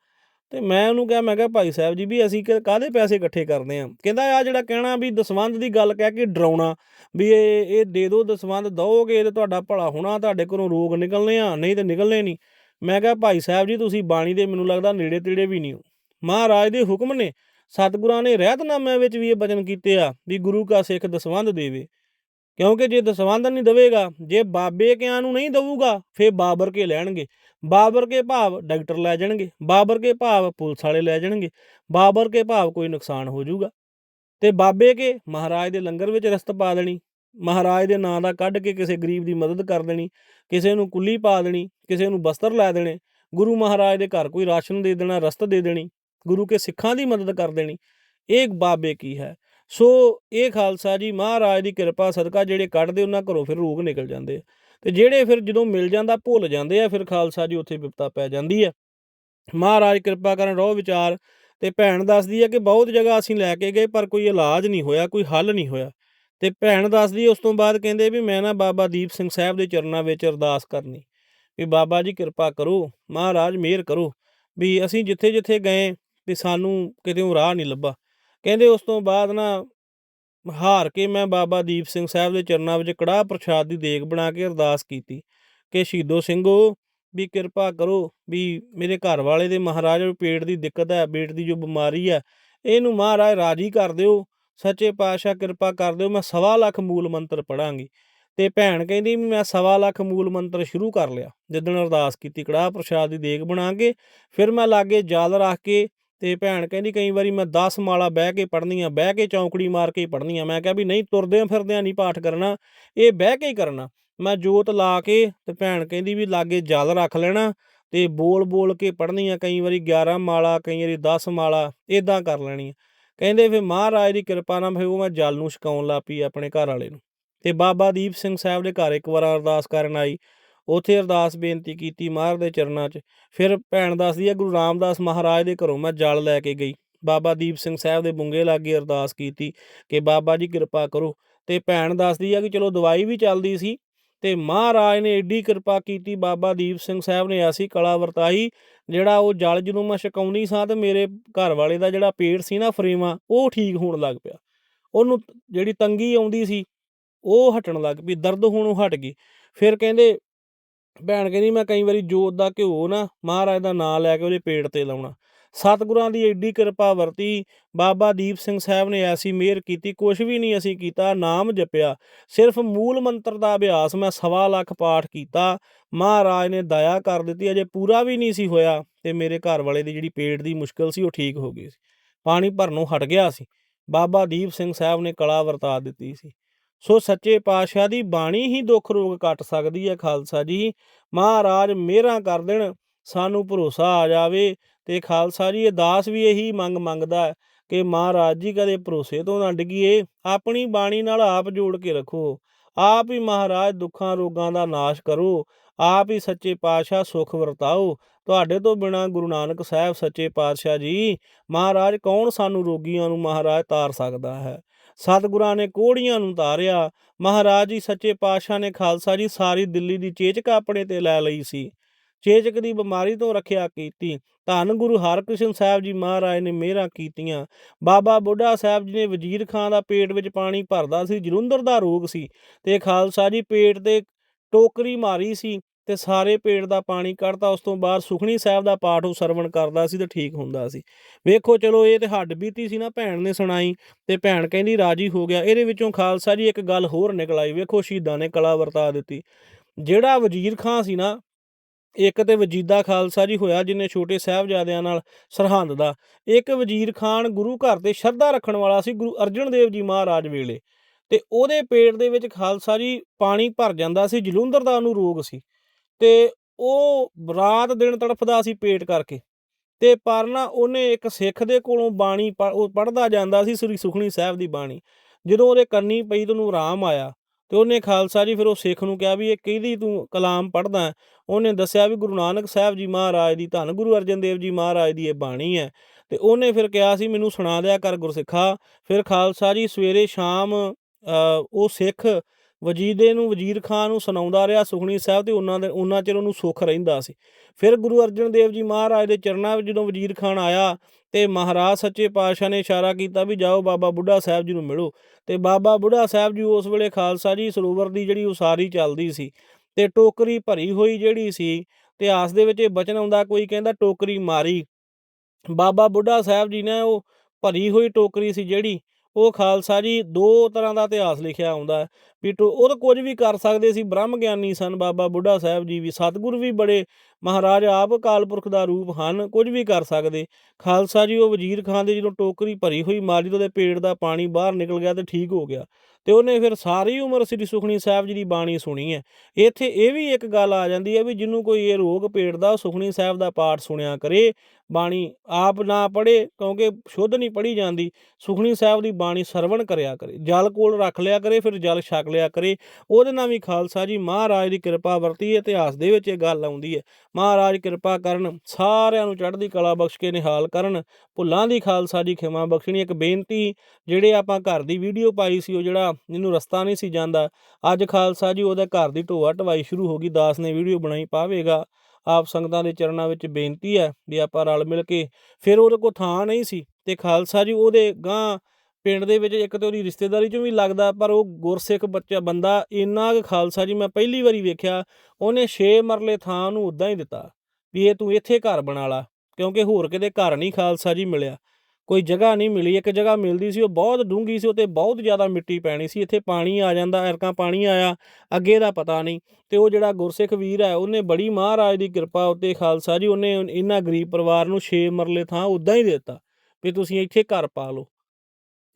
ਤੇ ਮੈਂ ਉਹਨੂੰ ਕਿਹਾ, ਮੈਂ ਕਿਹਾ, ਭਾਈ ਸਾਹਿਬ ਜੀ, ਵੀ ਅਸੀਂ ਕਾਹਦੇ ਪੈਸੇ ਇਕੱਠੇ ਕਰਦੇ ਆ? ਕਹਿੰਦਾ ਆ ਜਿਹੜਾ ਕਹਿਣਾ ਵੀ ਦਸਵੰਧ ਦੀ ਗੱਲ ਕਹਿ ਕੇ ਡਰਾਉਣਾ, ਵੀ ਇਹ ਇਹ ਦੇ ਦਿਓ ਦਸਵੰਧ, ਦਓਗੇ ਤੇ ਤੁਹਾਡਾ ਭਲਾ ਹੋਣਾ, ਤੁਹਾਡੇ ਕੋਲੋਂ ਰੋਗ ਨਿਕਲਨੇ ਆ, ਨਹੀਂ ਤੇ ਨਿਕਲਨੇ ਨਹੀਂ। ਮੈਂ ਕਿਹਾ, ਭਾਈ ਸਾਹਿਬ ਜੀ, ਤੁਸੀਂ ਬਾਣੀ ਦੇ ਮੈਨੂੰ ਲੱਗਦਾ ਨੇੜੇ ਤੇੜੇ ਵੀ ਨਹੀਂ ਹੋ। ਮਹਾਰਾਜ ਦੇ ਹੁਕਮ ਨੇ ਸਤਿਗੁਰਾਂ ਨੇ ਰਹਿਤਨਾਮਿਆਂ ਵਿੱਚ ਵੀ ਇਹ ਬਚਨ ਕੀਤੇ ਆ ਵੀ ਗੁਰੂ ਕਾ ਸਿੱਖ ਦਸਵੰਧ ਦੇਵੇ। ਕਿਉਂਕਿ ਜੇ ਦਸਵੰਧ ਨਹੀਂ ਦੇਵੇਗਾ, ਜੇ ਬਾਬੇ ਕਿਆਂ ਨੂੰ ਨਹੀਂ ਦਊਗਾ, ਫੇਰ ਬਾਬਰ ਕੇ ਲੈਣਗੇ। ਬਾਬਰ ਕੇ ਭਾਵ ਡਾਕਟਰ ਲੈ ਜਾਣਗੇ, ਬਾਬਰ ਕੇ ਭਾਵ ਪੁਲਿਸ ਵਾਲੇ ਲੈ ਜਾਣਗੇ, ਬਾਬਰ ਕੇ ਭਾਵ ਕੋਈ ਨੁਕਸਾਨ ਹੋ ਜਾਊਗਾ। ਤੇ ਬਾਬੇ ਕੇ ਮਹਾਰਾਜ ਦੇ ਲੰਗਰ ਵਿੱਚ ਰਸਤ ਪਾ ਦੇਣੀ, ਮਹਾਰਾਜ ਦੇ ਨਾਂ ਦਾ ਕੱਢ ਕੇ ਕਿਸੇ ਗਰੀਬ ਦੀ ਮਦਦ ਕਰ ਦੇਣੀ, ਕਿਸੇ ਨੂੰ ਕੁੱਲੀ ਪਾ ਦੇਣੀ, ਕਿਸੇ ਨੂੰ ਬਸਤਰ ਲੈ ਦੇਣੇ, ਗੁਰੂ ਮਹਾਰਾਜ ਦੇ ਘਰ ਕੋਈ ਰਾਸ਼ਨ ਦੇ ਦੇਣਾ, ਰਸਤ ਦੇ ਦੇਣੀ। ਗੁਰੂ ਕੇ ਸਿੱਖਾਂ ਦੀ ਮਦਦ ਕਰ ਦੇਣੀ, ਇਹ ਬਾਬੇ ਕੀ ਹੈ? ਸੋ ਇਹ ਖਾਲਸਾ ਜੀ, ਮਹਾਰਾਜ ਦੀ ਕਿਰਪਾ, ਸਦਕਾ ਜਿਹੜੇ ਕੱਢਦੇ ਉਹਨਾਂ ਘਰੋਂ ਫਿਰ ਰੋਗ ਨਿਕਲ ਜਾਂਦੇ ਆ। ਤੇ ਜਿਹੜੇ ਫਿਰ ਜਦੋਂ ਮਿਲ ਜਾਂਦਾ, ਭੁੱਲ ਜਾਂਦੇ ਆ, ਫਿਰ ਖਾਲਸਾ ਜੀ ਉੱਥੇ ਵਿਪਤਾ ਪੈ ਜਾਂਦੀ ਹੈ ਮਹਾਰਾਜ ਕਿਰਪਾ ਕਰਨ ਰੋ ਵਿਚਾਰ ਤੇ ਭੈਣ ਦੱਸਦੀ ਹੈ ਕਿ ਬਹੁਤ ਜਗ੍ਹਾ ਅਸੀਂ ਲੈ ਕੇ ਗਏ, ਪਰ ਕੋਈ ਇਲਾਜ ਨਹੀਂ ਹੋਇਆ, ਕੋਈ ਹੱਲ ਨਹੀਂ ਹੋਇਆ। ਤੇ ਭੈਣ ਦੱਸਦੀ ਉਸ ਤੋਂ ਬਾਅਦ ਕਹਿੰਦੇ ਵੀ ਮੈਂ ਨਾ ਬਾਬਾ ਦੀਪ ਸਿੰਘ ਸਾਹਿਬ ਦੇ ਚਰਨਾਂ ਵਿੱਚ ਅਰਦਾਸ ਕਰਨੀ, ਵੀ ਬਾਬਾ ਜੀ ਕਿਰਪਾ ਕਰੋ, ਮਹਾਰਾਜ ਮਿਹਰ ਕਰੋ, ਵੀ ਅਸੀਂ ਜਿੱਥੇ ਜਿੱਥੇ ਗਏ ਵੀ ਸਾਨੂੰ ਕਿਤੇ ਰਾਹ ਨਹੀਂ ਲੱਭਾ। ਕਹਿੰਦੇ ਉਸ ਤੋਂ ਬਾਅਦ ਨਾ ਹਾਰ ਕੇ ਮੈਂ ਬਾਬਾ ਦੀਪ ਸਿੰਘ ਸਾਹਿਬ ਦੇ ਚਰਨਾਂ ਵਿੱਚ ਕੜਾਹ ਪ੍ਰਸ਼ਾਦ ਦੀ ਦੇਗ ਬਣਾ ਕੇ ਅਰਦਾਸ ਕੀਤੀ ਕਿ ਸ਼ਹੀਦੋ ਸਿੰਘੋ ਵੀ ਕਿਰਪਾ ਕਰੋ ਵੀ ਮੇਰੇ ਘਰ ਵਾਲੇ ਦੇ ਮਹਾਰਾਜ ਨੂੰ ਪੇਟ ਦੀ ਦਿੱਕਤ ਹੈ, ਪੇਟ ਦੀ ਜੋ ਬਿਮਾਰੀ ਹੈ, ਇਹਨੂੰ ਮਹਾਰਾਜ ਰਾਜੀ ਕਰ ਦਿਓ, ਸੱਚੇ ਪਾਤਸ਼ਾਹ ਕਿਰਪਾ ਕਰ ਦਿਓ, ਮੈਂ ਸਵਾ ਲੱਖ ਮੂਲ ਮੰਤਰ ਪੜਾਂਗੀ ਤੇ ਭੈਣ ਕਹਿੰਦੀ ਵੀ ਮੈਂ ਸਵਾ ਲੱਖ ਮੂਲ ਮੰਤਰ ਸ਼ੁਰੂ ਕਰ ਲਿਆ, ਜਿੱਦਣ ਅਰਦਾਸ ਕੀਤੀ ਕੜਾਹ ਪ੍ਰਸ਼ਾਦ ਦੀ ਦੇਗ ਬਣਾ ਕੇ, ਫਿਰ ਮੈਂ ਲਾਗੇ ਜਲ ਰੱਖ ਕੇ ਤੇ ਭੈਣ ਕਹਿੰਦੀ ਕਈ ਵਾਰੀ ਮੈਂ 10 ਮਾਲਾ ਬਹਿ ਕੇ ਪੜ੍ਹਨੀਆਂ, ਬਹਿ ਕੇ ਚੌਂਕੜੀ ਮਾਰ ਕੇ ਪੜ੍ਹਨੀਆਂ। ਮੈਂ ਕਿਹਾ ਵੀ ਨਹੀਂ, ਤੁਰਦਿਆਂ ਫਿਰਦਿਆਂ ਨਹੀਂ ਪਾਠ ਕਰਨਾ, ਇਹ ਬਹਿ ਕੇ ਹੀ ਕਰਨਾ। ਮੈਂ ਜੋਤ ਲਾ ਕੇ ਤੇ ਭੈਣ ਕਹਿੰਦੀ ਵੀ ਲਾਗੇ ਜਲ ਰੱਖ ਲੈਣਾ ਤੇ ਬੋਲ ਬੋਲ ਕੇ ਪੜ੍ਹਨੀਆਂ, ਕਈ ਵਾਰੀ 11 ਮਾਲਾ, ਕਈ ਵਾਰੀ 10 ਮਾਲਾ ਇਦਾਂ ਕਰ ਲੈਣੀ ਕਹਿੰਦੇ ਫਿਰ ਮਹਾਰਾਜ ਦੀ ਕਿਰਪਾ ਨਾਲ ਫਿਰ ਉਹ ਮੈਂ ਜਲ ਨੂੰ ਛਕਾਉਣ ਲੱਪੀ ਆਪਣੇ ਘਰ ਵਾਲੇ ਨੂੰ। ਤੇ ਬਾਬਾ ਦੀਪ ਸਿੰਘ ਸਾਹਿਬ ਦੇ ਘਰ ਇੱਕ ਵਾਰ ਅਰਦਾਸ ਕਰਨ ਆਈ ਉੱਥੇ ਅਰਦਾਸ ਬੇਨਤੀ ਕੀਤੀ ਮਾਹਰ ਦੇ ਚਰਨਾਂ 'ਚ। ਫਿਰ ਭੈਣ ਦੱਸਦੀ ਹੈ ਗੁਰੂ ਰਾਮਦਾਸ ਮਹਾਰਾਜ ਦੇ ਘਰੋਂ ਮੈਂ ਜਲ ਲੈ ਕੇ ਗਈ। ਬਾਬਾ ਦੀਪ ਸਿੰਘ ਸਾਹਿਬ ਦੇ ਬੁੰਗੇ ਲਾਗੇ ਅਰਦਾਸ ਕੀਤੀ ਕਿ ਬਾਬਾ ਜੀ ਕਿਰਪਾ ਕਰੋ। ਤੇ ਭੈਣ ਦੱਸਦੀ ਹੈ ਕਿ ਚਲੋ ਦਵਾਈ ਵੀ ਚੱਲਦੀ ਸੀ ਤੇ ਮਹਾਰਾਜ ਨੇ ਏਡੀ ਕਿਰਪਾ ਕੀਤੀ, ਬਾਬਾ ਦੀਪ ਸਿੰਘ ਸਾਹਿਬ ਨੇ ਐਸੀ ਕਲਾ ਵਰਤਾਈ, ਜਿਹੜਾ ਉਹ ਜਲ ਜਦੋਂ ਮੈਂ ਛਕਾਉਣੀ ਸਾਂ ਤੇ ਮੇਰੇ ਘਰ ਵਾਲੇ ਦਾ ਜਿਹੜਾ ਪੇਟ ਸੀ ਨਾ ਫਰੇਮਾ ਉਹ ਠੀਕ ਹੋਣ ਲੱਗ ਪਿਆ। ਉਹਨੂੰ ਜਿਹੜੀ ਤੰਗੀ ਆਉਂਦੀ ਸੀ, ਉਹ ਹਟਣ ਲੱਗ ਪਈ, ਦਰਦ ਹੋਣੋਂ ਹਟ ਗਈ। ਫਿਰ ਕਹਿੰਦੇ ਭੈਣ ਕਹਿੰਦੀ, ਮੈਂ ਕਈ ਵਾਰੀ ਜੋਤ ਦਾ ਘਿਓ ਨਾ ਮਹਾਰਾਜ ਦਾ ਨਾਮ ਲੈ ਕੇ ਉਹਦੇ ਪੇਟ ਤੇ ਲਾਉਣਾ। ਸਤਿਗੁਰਾਂ ਦੀ ਐਡੀ ਕਿਰਪਾ ਵਰਤੀ, ਬਾਬਾ ਦੀਪ ਸਿੰਘ ਸਾਹਿਬ ਨੇ ਐਸੀ ਮਿਹਰ ਕੀਤੀ ਕੁਝ ਵੀ ਨਹੀਂ ਅਸੀਂ ਕੀਤਾ, ਨਾਮ ਜਪਿਆ। ਸਿਰਫ ਮੂਲ ਮੰਤਰ ਦਾ ਅਭਿਆਸ ਮੈਂ ਸਵਾ ਲੱਖ ਪਾਠ ਕੀਤਾ। ਮਹਾਰਾਜ ਨੇ ਦਇਆ ਕਰ ਦਿੱਤੀ, ਅਜੇ ਪੂਰਾ ਵੀ ਨਹੀਂ ਸੀ ਹੋਇਆ ਤੇ ਮੇਰੇ ਘਰ ਵਾਲੇ ਦੀ ਜਿਹੜੀ ਪੇਟ ਦੀ ਮੁਸ਼ਕਲ ਸੀ, ਉਹ ਠੀਕ ਹੋ ਗਈ ਸੀ। ਪਾਣੀ ਭਰਨੋਂ ਹਟ ਗਿਆ ਸੀ। ਬਾਬਾ ਦੀਪ ਸਿੰਘ ਸਾਹਿਬ ਨੇ ਕਲਾ ਵਰਤਾ ਦਿੱਤੀ ਸੀ। ਸੋ ਸੱਚੇ ਪਾਤਸ਼ਾਹ ਦੀ ਬਾਣੀ ਹੀ ਦੁੱਖ ਰੋਗ ਕੱਟ ਸਕਦੀ ਹੈ ਖਾਲਸਾ ਜੀ। ਮਹਾਰਾਜ ਮਿਹਰਾਂ ਕਰ ਦੇਣ, ਸਾਨੂੰ ਭਰੋਸਾ ਆ ਜਾਵੇ ਤੇ ਖਾਲਸਾ ਜੀ ਅਰਦਾਸ ਵੀ ਇਹੀ ਮੰਗ ਮੰਗਦਾ ਹੈ ਕਿ ਮਹਾਰਾਜ ਜੀ ਕਦੇ ਭਰੋਸੇ ਤੋਂ ਨਾ ਡਿੱਗੀਏ, ਆਪਣੀ ਬਾਣੀ ਨਾਲ ਆਪ ਜੋੜ ਕੇ ਰੱਖੋ। ਆਪ ਹੀ ਮਹਾਰਾਜ ਦੁੱਖਾਂ ਰੋਗਾਂ ਦਾ ਨਾਸ਼ ਕਰੋ, ਆਪ ਹੀ ਸੱਚੇ ਪਾਤਸ਼ਾਹ ਸੁਖ ਵਰਤਾਓ। ਤੁਹਾਡੇ ਤੋਂ ਬਿਨਾ ਗੁਰੂ ਨਾਨਕ ਸਾਹਿਬ ਸੱਚੇ ਪਾਤਸ਼ਾਹ ਜੀ, ਮਹਾਰਾਜ ਕੌਣ ਸਾਨੂੰ ਰੋਗੀਆਂ ਨੂੰ ਮਹਾਰਾਜ ਤਾਰ ਸਕਦਾ ਹੈ? ਸਤਿਗੁਰਾਂ ਨੇ ਕੋੜੀਆਂ ਨੂੰ ਤਾਰਿਆ। ਮਹਾਰਾਜ ਜੀ, ਸੱਚੇ ਪਾਤਸ਼ਾਹ ਨੇ ਖਾਲਸਾ ਜੀ ਸਾਰੀ ਦਿੱਲੀ ਦੀ ਚੇਚਕ ਆਪਣੇ ਤੇ ਲੈ ਲਈ ਸੀ। ਚੇਚਕ ਦੀ ਬਿਮਾਰੀ ਤੋਂ ਰੱਖਿਆ ਕੀਤੀ। ਧੰਨ ਗੁਰੂ ਹਰਕ੍ਰਿਸ਼ਨ ਸਾਹਿਬ ਜੀ ਮਹਾਰਾਜ ਨੇ ਮਿਹਰਾਂ ਕੀਤੀਆਂ। ਬਾਬਾ ਬੁੱਢਾ ਸਾਹਿਬ ਜੀ ਨੇ ਵਜ਼ੀਰ ਖਾਂ ਦਾ ਪੇਟ ਵਿੱਚ ਪਾਣੀ ਭਰਦਾ ਸੀ, ਜਲੰਧਰ ਦਾ ਰੋਗ ਸੀ ਤੇ ਖਾਲਸਾ ਜੀ ਪੇਟ ਤੇ ਟੋਕਰੀ ਮਾਰੀ ਸੀ। ਤੇ ਸਾਰੇ ਪੇਟ ਦਾ ਪਾਣੀ ਕੱਢਤਾ, ਉਸ ਤੋਂ ਬਾਅਦ ਸੁਖਣੀ ਸਾਹਿਬ ਦਾ ਪਾਠ ਉਹ ਸਰਵਣ ਕਰਦਾ ਸੀ ਤੇ ਠੀਕ ਹੁੰਦਾ ਸੀ। ਵੇਖੋ ਚਲੋ, ਇਹ ਤੇ ਹੱਡ ਬੀਤੀ ਸੀ ਨਾ ਭੈਣ ਨੇ ਸੁਣਾਈ ਤੇ ਭੈਣ ਕਹਿੰਦੀ ਰਾਜੀ ਹੋ ਗਿਆ। ਇਹਦੇ ਵਿੱਚੋਂ ਖਾਲਸਾ ਜੀ ਇੱਕ ਗੱਲ ਹੋਰ ਨਿਕਲ ਆਈ। ਵੇਖੋ ਸ਼ਹੀਦਾਂ ਨੇ ਕਲਾ ਵਰਤਾ ਦਿੱਤੀ। ਜਿਹੜਾ ਵਜ਼ੀਰ ਖਾਂ ਸੀ ਨਾ, ਇੱਕ ਤੇ ਵਜੀਦਾ ਖਾਲਸਾ ਜੀ ਹੋਇਆ ਜਿਨੇ ਛੋਟੇ ਸਾਹਿਬਜ਼ਾਦਿਆਂ ਨਾਲ ਸਰਹੰਦ ਦਾ। ਇੱਕ ਵਜ਼ੀਰ ਖਾਨ ਗੁਰੂ ਘਰ ਤੇ ਸ਼ਰਧਾ ਰੱਖਣ ਵਾਲਾ ਸੀ ਗੁਰੂ ਅਰਜਨ ਦੇਵ ਜੀ ਮਹਾਰਾਜ ਵੇਲੇ। ਤੇ ਉਹਦੇ ਪੇਟ ਦੇ ਵਿੱਚ ਖਾਲਸਾ ਜੀ ਪਾਣੀ ਭਰ ਜਾਂਦਾ ਸੀ ਜਲੂੰਦਰ ਦਾ ਉਹਨੂੰ ਰੋਗ ਸੀ। ਤੇ ਉਹ ਰਾਤ ਦਿਨ ਤੜਫਦਾ ਸੀ ਪੇਟ ਕਰਕੇ ਤੇ ਪਰ ਨਾ ਉਹਨੇ ਇੱਕ ਸਿੱਖ ਦੇ ਕੋਲੋਂ ਬਾਣੀ ਪ- ਉਹ ਪੜਦਾ ਜਾਂਦਾ ਸੀ ਸ੍ਰੀ ਸੁਖਣੀ ਸਾਹਿਬ ਦੀ ਬਾਣੀ। ਜਦੋਂ ਉਹਦੇ ਕੰਨੀ ਪਈ ਤੇ ਉਹਨੂੰ ਆਰਾਮ ਆਇਆ ਤੇ ਉਹਨੇ ਖਾਲਸਾ ਜੀ ਫਿਰ ਉਹ ਸਿੱਖ ਨੂੰ ਕਿਹਾ ਵੀ ਇਹ ਕਿਹਦੀ ਤੂੰ ਕਲਾਮ ਪੜਦਾ ਉਹਨੇ ਦੱਸਿਆ ਵੀ ਗੁਰੂ ਨਾਨਕ ਸਾਹਿਬ ਜੀ ਮਹਾਰਾਜ ਦੀ, ਧੰਨ ਗੁਰੂ ਅਰਜਨ ਦੇਵ ਜੀ ਮਹਾਰਾਜ ਦੀ ਇਹ ਬਾਣੀ ਹੈ। ਤੇ ਉਹਨੇ ਫਿਰ ਕਿਹਾ ਸੀ ਮੈਨੂੰ ਸੁਣਾ ਦਿਆ ਕਰ ਗੁਰਸਿੱਖਾ। ਫਿਰ ਖਾਲਸਾ ਜੀ ਸਵੇਰੇ ਸ਼ਾਮ ਉਹ ਸਿੱਖ ਵਜੀਦੇ ਨੂੰ, ਵਜ਼ੀਰ ਖਾਨ ਨੂੰ ਸੁਣਾਉਂਦਾ ਰਿਹਾ ਸੁਖਣੀ ਸਾਹਿਬ ਤੇ ਉਹਨਾਂ ਦੇ, ਉਹਨਾਂ ਚਿਰ ਉਹਨੂੰ ਸੁੱਖ ਰਹਿੰਦਾ ਸੀ। ਫਿਰ ਗੁਰੂ ਅਰਜਨ ਦੇਵ ਜੀ ਮਹਾਰਾਜ ਦੇ ਚਰਨਾਂ ਵਿੱਚ ਜਦੋਂ ਵਜ਼ੀਰ ਖਾਨ ਆਇਆ ਤੇ ਮਹਾਰਾਜ ਸੱਚੇ ਪਾਤਸ਼ਾਹ ਨੇ ਇਸ਼ਾਰਾ ਕੀਤਾ ਵੀ ਜਾਓ ਬਾਬਾ ਬੁੱਢਾ ਸਾਹਿਬ ਜੀ ਨੂੰ ਮਿਲੋ। ਤੇ ਬਾਬਾ ਬੁੱਢਾ ਸਾਹਿਬ ਜੀ ਉਸ ਵੇਲੇ ਖਾਲਸਾ ਜੀ ਸਰੋਵਰ ਦੀ ਜਿਹੜੀ ਉਸਾਰੀ ਚੱਲਦੀ ਸੀ ਤੇ ਟੋਕਰੀ ਭਰੀ ਹੋਈ ਜਿਹੜੀ ਸੀ, ਇਤਿਹਾਸ ਦੇ ਵਿੱਚ ਇਹ ਬਚਨ ਆਉਂਦਾ, ਕੋਈ ਕਹਿੰਦਾ ਟੋਕਰੀ ਮਾਰੀ। ਬਾਬਾ ਬੁੱਢਾ ਸਾਹਿਬ ਜੀ ਨੇ ਉਹ ਭਰੀ ਹੋਈ ਟੋਕਰੀ ਸੀ ਜਿਹੜੀ ਉਹ ਖਾਲਸਾ ਜੀ ਦੋ ਤਰ੍ਹਾਂ ਦਾ ਇਤਿਹਾਸ ਲਿਖਿਆ ਆਉਂਦਾ ਵੀ ਟੋ- ਉਹ ਤਾਂ ਕੁਝ ਵੀ ਕਰ ਸਕਦੇ ਸੀ ਬ੍ਰਹਮ ਗਿਆਨੀ ਸਨ ਬਾਬਾ ਬੁੱਢਾ ਸਾਹਿਬ ਜੀ ਵੀ, ਸਤਿਗੁਰ ਵੀ ਬੜੇ, ਮਹਾਰਾਜ ਆਪ ਅਕਾਲ ਪੁਰਖ ਦਾ ਰੂਪ ਹਨ, ਕੁਝ ਵੀ ਕਰ ਸਕਦੇ। ਖਾਲਸਾ ਜੀ, ਉਹ ਵਜ਼ੀਰ ਖਾਨ ਦੇ ਜਦੋਂ ਟੋਕਰੀ ਭਰੀ ਹੋਈ ਮਾਰੀ ਤੇ ਉਹਦੇ ਪੇਟ ਦਾ ਪਾਣੀ ਬਾਹਰ ਨਿਕਲ ਗਿਆ ਤੇ ਠੀਕ ਹੋ ਗਿਆ। ਤੇ ਉਹਨੇ ਫਿਰ ਸਾਰੀ ਉਮਰ ਸ੍ਰੀ ਸੁਖਣੀ ਸਾਹਿਬ ਜੀ ਦੀ ਬਾਣੀ ਸੁਣੀ ਹੈ। ਇੱਥੇ ਇਹ ਵੀ ਇੱਕ ਗੱਲ ਆ ਜਾਂਦੀ ਹੈ ਵੀ ਜਿਹਨੂੰ ਕੋਈ ਇਹ ਰੋਗ ਪੇਟ ਦਾ ਉਹ ਸੁਖਣੀ ਸਾਹਿਬ ਦਾ ਪਾਠ ਸੁਣਿਆ ਕਰੇ ਬਾਣੀ ਆਪ ਨਾ ਪੜ੍ਹੇ ਕਿਉਂਕਿ ਸ਼ੁੱਧ ਨਹੀਂ ਪੜ੍ਹੀ ਜਾਂਦੀ ਸੁਖਣੀ ਸਾਹਿਬ ਦੀ ਬਾਣੀ ਸਰਵਣ ਕਰਿਆ ਕਰੇ, ਜਲ ਕੋਲ ਰੱਖ ਲਿਆ ਕਰੇ, ਫਿਰ ਜਲ ਛਕ ਲਿਆ ਕਰੇ, ਉਹਦੇ ਨਾਲ ਵੀ ਖਾਲਸਾ ਜੀ ਮਹਾਰਾਜ ਦੀ ਕਿਰਪਾ ਵਰਤੀ, ਇਤਿਹਾਸ ਦੇ ਵਿੱਚ ਇਹ ਗੱਲ ਆਉਂਦੀ ਹੈ, ਮਹਾਰਾਜ ਕਿਰਪਾ ਕਰਨ, ਸਾਰਿਆਂ ਨੂੰ ਚੜ੍ਹਦੀ ਕਲਾ ਬਖਸ਼ ਕੇ ਨਿਹਾਲ ਕਰਨ, ਭੁੱਲਾਂ ਦੀ ਖਾਲਸਾ ਜੀ ਖਿਮਾ ਬਖਸ਼ਣੀ, ਇੱਕ ਬੇਨਤੀ ਜਿਹੜੇ ਆਪਾਂ ਘਰ ਦੀ ਵੀਡੀਓ ਪਾਈ ਸੀ, ਉਹ ਜਿਹੜਾ ਜਿਹਨੂੰ ਰਸਤਾ ਨਹੀਂ ਸੀ ਜਾਂਦਾ, ਅੱਜ ਖਾਲਸਾ ਜੀ ਉਹਦੇ ਘਰ ਦੀ ਢੋਆ ਢਵਾਈ ਸ਼ੁਰੂ ਹੋ ਗਈ, ਦਾਸ ਨੇ ਵੀਡੀਓ ਬਣਾਈ, ਪਾਵੇਗਾ। ਆਪ ਸੰਗਤਾਂ ਦੇ ਚਰਨਾਂ ਵਿੱਚ ਬੇਨਤੀ ਹੈ ਵੀ ਆਪਾਂ ਰਲ ਮਿਲ ਕੇ ਫਿਰ ਉਹਦੇ ਕੋਲ ਥਾਂ ਨਹੀਂ ਸੀ ਤੇ ਖਾਲਸਾ ਜੀ ਉਹਦੇ ਗਾਂ ਪਿੰਡ ਦੇ ਵਿੱਚ ਇੱਕ ਤੇ ਉਹਦੀ ਰਿਸ਼ਤੇਦਾਰੀ ਚੋਂ ਵੀ ਲੱਗਦਾ, ਪਰ ਉਹ ਗੁਰਸਿੱਖ ਬੱਚਾ ਬੰਦਾ ਇੰਨਾ ਕੁ ਖਾਲਸਾ ਜੀ ਮੈਂ ਪਹਿਲੀ ਵਾਰੀ ਵੇਖਿਆ, ਉਹਨੇ 6 ਮਰਲੇ ਥਾਂ ਨੂੰ ਉਦਾਂ ਹੀ ਦਿੱਤਾ ਵੀ ਇਹ ਤੂੰ ਇੱਥੇ ਘਰ ਬਣਾ ਲਾ, ਕਿਉਂਕਿ ਹੋਰ ਕਿਤੇ ਘਰ ਨਹੀਂ ਖਾਲਸਾ ਜੀ ਮਿਲਿਆ। ਕੋਈ ਜਗ੍ਹਾ ਨਹੀਂ ਮਿਲੀ, ਇੱਕ ਜਗ੍ਹਾ ਮਿਲਦੀ ਸੀ, ਉਹ ਬਹੁਤ ਡੂੰਗੀ ਸੀ ਉੱਤੇ ਬਹੁਤ ਜ਼ਿਆਦਾ ਮਿੱਟੀ ਪੈਣੀ ਸੀ, ਇੱਥੇ ਪਾਣੀ ਆ ਜਾਂਦਾ, ਐਰਕਾਂ ਪਾਣੀ ਆਇਆ, ਅੱਗੇ ਦਾ ਪਤਾ ਨਹੀਂ, ਤੇ ਉਹ ਜਿਹੜਾ ਗੁਰਸਿੱਖ ਵੀਰ ਹੈ, ਉਹਨੇ ਬੜੀ ਮਹਾਰਾਜ ਦੀ ਕਿਰਪਾ ਉੱਤੇ ਖਾਲਸਾ ਜੀ, ਉਹਨੇ ਇਹਨਾਂ ਗਰੀਬ ਪਰਿਵਾਰ ਨੂੰ 6 ਮਰਲੇ ਥਾਂ ਉਦਾਂ ਹੀ ਦਿੱਤਾ, ਵੀ ਤੁਸੀਂ ਇੱਥੇ ਘਰ ਪਾ ਲਓ।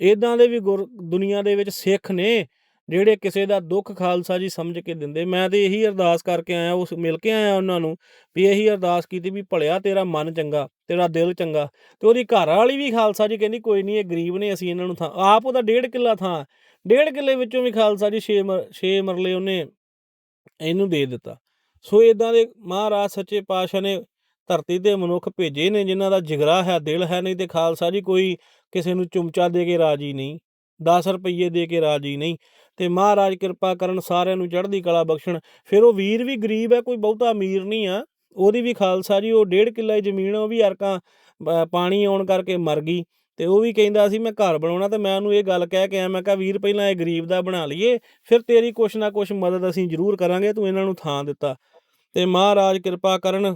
ਇਦਾਂ ਦੇ ਵੀ ਗੁਰ, ਦੁਨੀਆ ਦੇ ਵਿੱਚ ਸਿੱਖ ਨੇ ਜਿਹੜੇ ਕਿਸੇ ਦਾ ਦੁੱਖ ਖਾਲਸਾ ਜੀ ਸਮਝ ਕੇ ਦਿੰਦੇ, ਮੈਂ ਤੇ ਇਹੀ ਅਰਦਾਸ ਕਰਕੇ ਆਇਆ, ਉਸ ਮਿਲ ਕੇ ਆਇਆ ਉਹਨਾਂ ਨੂੰ ਵੀ ਇਹੀ ਅਰਦਾਸ ਕੀਤੀ ਵੀ ਭਲਿਆ ਤੇਰਾ ਮਨ ਚੰਗਾ, ਤੇਰਾ ਦਿਲ ਚੰਗਾ ਤੇ ਉਹਦੀ ਘਰ ਵਾਲੀ ਵੀ ਖਾਲਸਾ ਜੀ ਕਹਿੰਦੀ ਕੋਈ ਨਹੀਂ, ਇਹ ਗਰੀਬ ਨੇ ਅਸੀਂ ਇਹਨਾਂ ਨੂੰ ਥਾਂ, ਆਪ ਉਹਦਾ ਡੇਢ ਕਿੱਲਾ ਥਾਂ, ਡੇਢ ਕਿੱਲੇ ਵਿੱਚੋਂ ਵੀ ਖਾਲਸਾ ਜੀ 6 6 ਮਰਲੇ ਉਹਨੇ ਇਹਨੂੰ ਦੇ ਦਿੱਤਾ। ਸੋ ਇਦਾਂ ਦੇ ਮਹਾਰਾਜ ਸੱਚੇ ਪਾਤਸ਼ਾਹ ਨੇ ਧਰਤੀ ਤੇ ਮਨੁੱਖ ਭੇਜੇ ਨੇ, ਜਿਨ੍ਹਾਂ ਦਾ ਜਿਗਰਾ ਹੈ, ਦਿਲ ਹੈ, ਨਹੀਂ ਤੇ ਖਾਲਸਾ ਜੀ ਕੋਈ ਕਿਸੇ ਨੂੰ ਚੁੰਮਚਾ ਦੇ ਕੇ ਰਾਜੀ ਨਹੀਂ। 10 ਰੁਪਏ ਦੇ ਕੇ ਰਾਜੀ ਨਹੀਂ। ਤੇ ਮਹਾਰਾਜ ਕਿਰਪਾ ਕਰਨ ਸਾਰਿਆਂ ਨੂੰ ਚੜ੍ਹਦੀ ਕਲਾ ਬਖਸ਼ਣ। ਫਿਰ ਉਹ ਵੀਰ ਵੀ ਗਰੀਬ ਹੈ, ਕੋਈ ਬਹੁਤਾ ਅਮੀਰ ਨਹੀਂ ਆ। ਉਹਦੀ ਵੀ ਖਾਲਸਾ ਜੀ, ਉਹ ਡੇਢ ਕਿੱਲਾ ਹੀ ਜ਼ਮੀਨ ਉਹ ਵੀ ਅਰਕਾਂ ਪਾਣੀ ਆਉਣ ਕਰਕੇ ਮਰ ਗਈ। ਤੇ ਉਹ ਵੀ ਕਹਿੰਦਾ ਸੀ, ਮੈਂ ਘਰ ਬਣਾਉਣਾ ਤੇ ਮੈਂ ਉਹਨੂੰ ਇਹ ਗੱਲ ਕਹਿ ਕੇ ਆਇਆ, ਮੈਂ ਕਿਹਾ, ਵੀਰ, ਪਹਿਲਾਂ ਇਹ ਗਰੀਬ ਦਾ ਬਣਾ ਲਈਏ, ਫਿਰ ਤੇਰੀ ਕੁਛ ਨਾ ਕੁਛ ਮਦਦ ਅਸੀਂ ਜ਼ਰੂਰ ਕਰਾਂਗੇ, ਤੂੰ ਇਹਨਾਂ ਨੂੰ ਥਾਂ ਦਿੱਤਾ। ਤੇ ਮਹਾਰਾਜ ਕਿਰਪਾ ਕਰਨ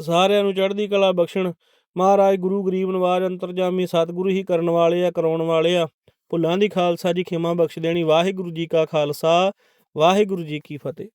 ਸਾਰਿਆਂ ਨੂੰ ਚੜ੍ਹਦੀ ਕਲਾ ਬਖਸ਼ਣ। ਮਹਾਰਾਜ ਗੁਰੂ ਗਰੀਬ ਨਵਾਜ ਅੰਤਰਜਾਮੀ ਸਤਿਗੁਰੂ ਹੀ ਕਰਨ ਵਾਲੇ ਆ, ਕਰਾਉਣ ਵਾਲੇ ਆ। ਭੁੱਲਾਂ ਦੀ ਖਾਲਸਾ ਜੀ ਖਿਮਾ ਬਖਸ਼ ਦੇਣੀ। ਵਾਹਿਗੁਰੂ ਜੀ ਕਾ ਖਾਲਸਾ, ਵਾਹਿਗੁਰੂ ਜੀ ਕੀ ਫਤਿਹ।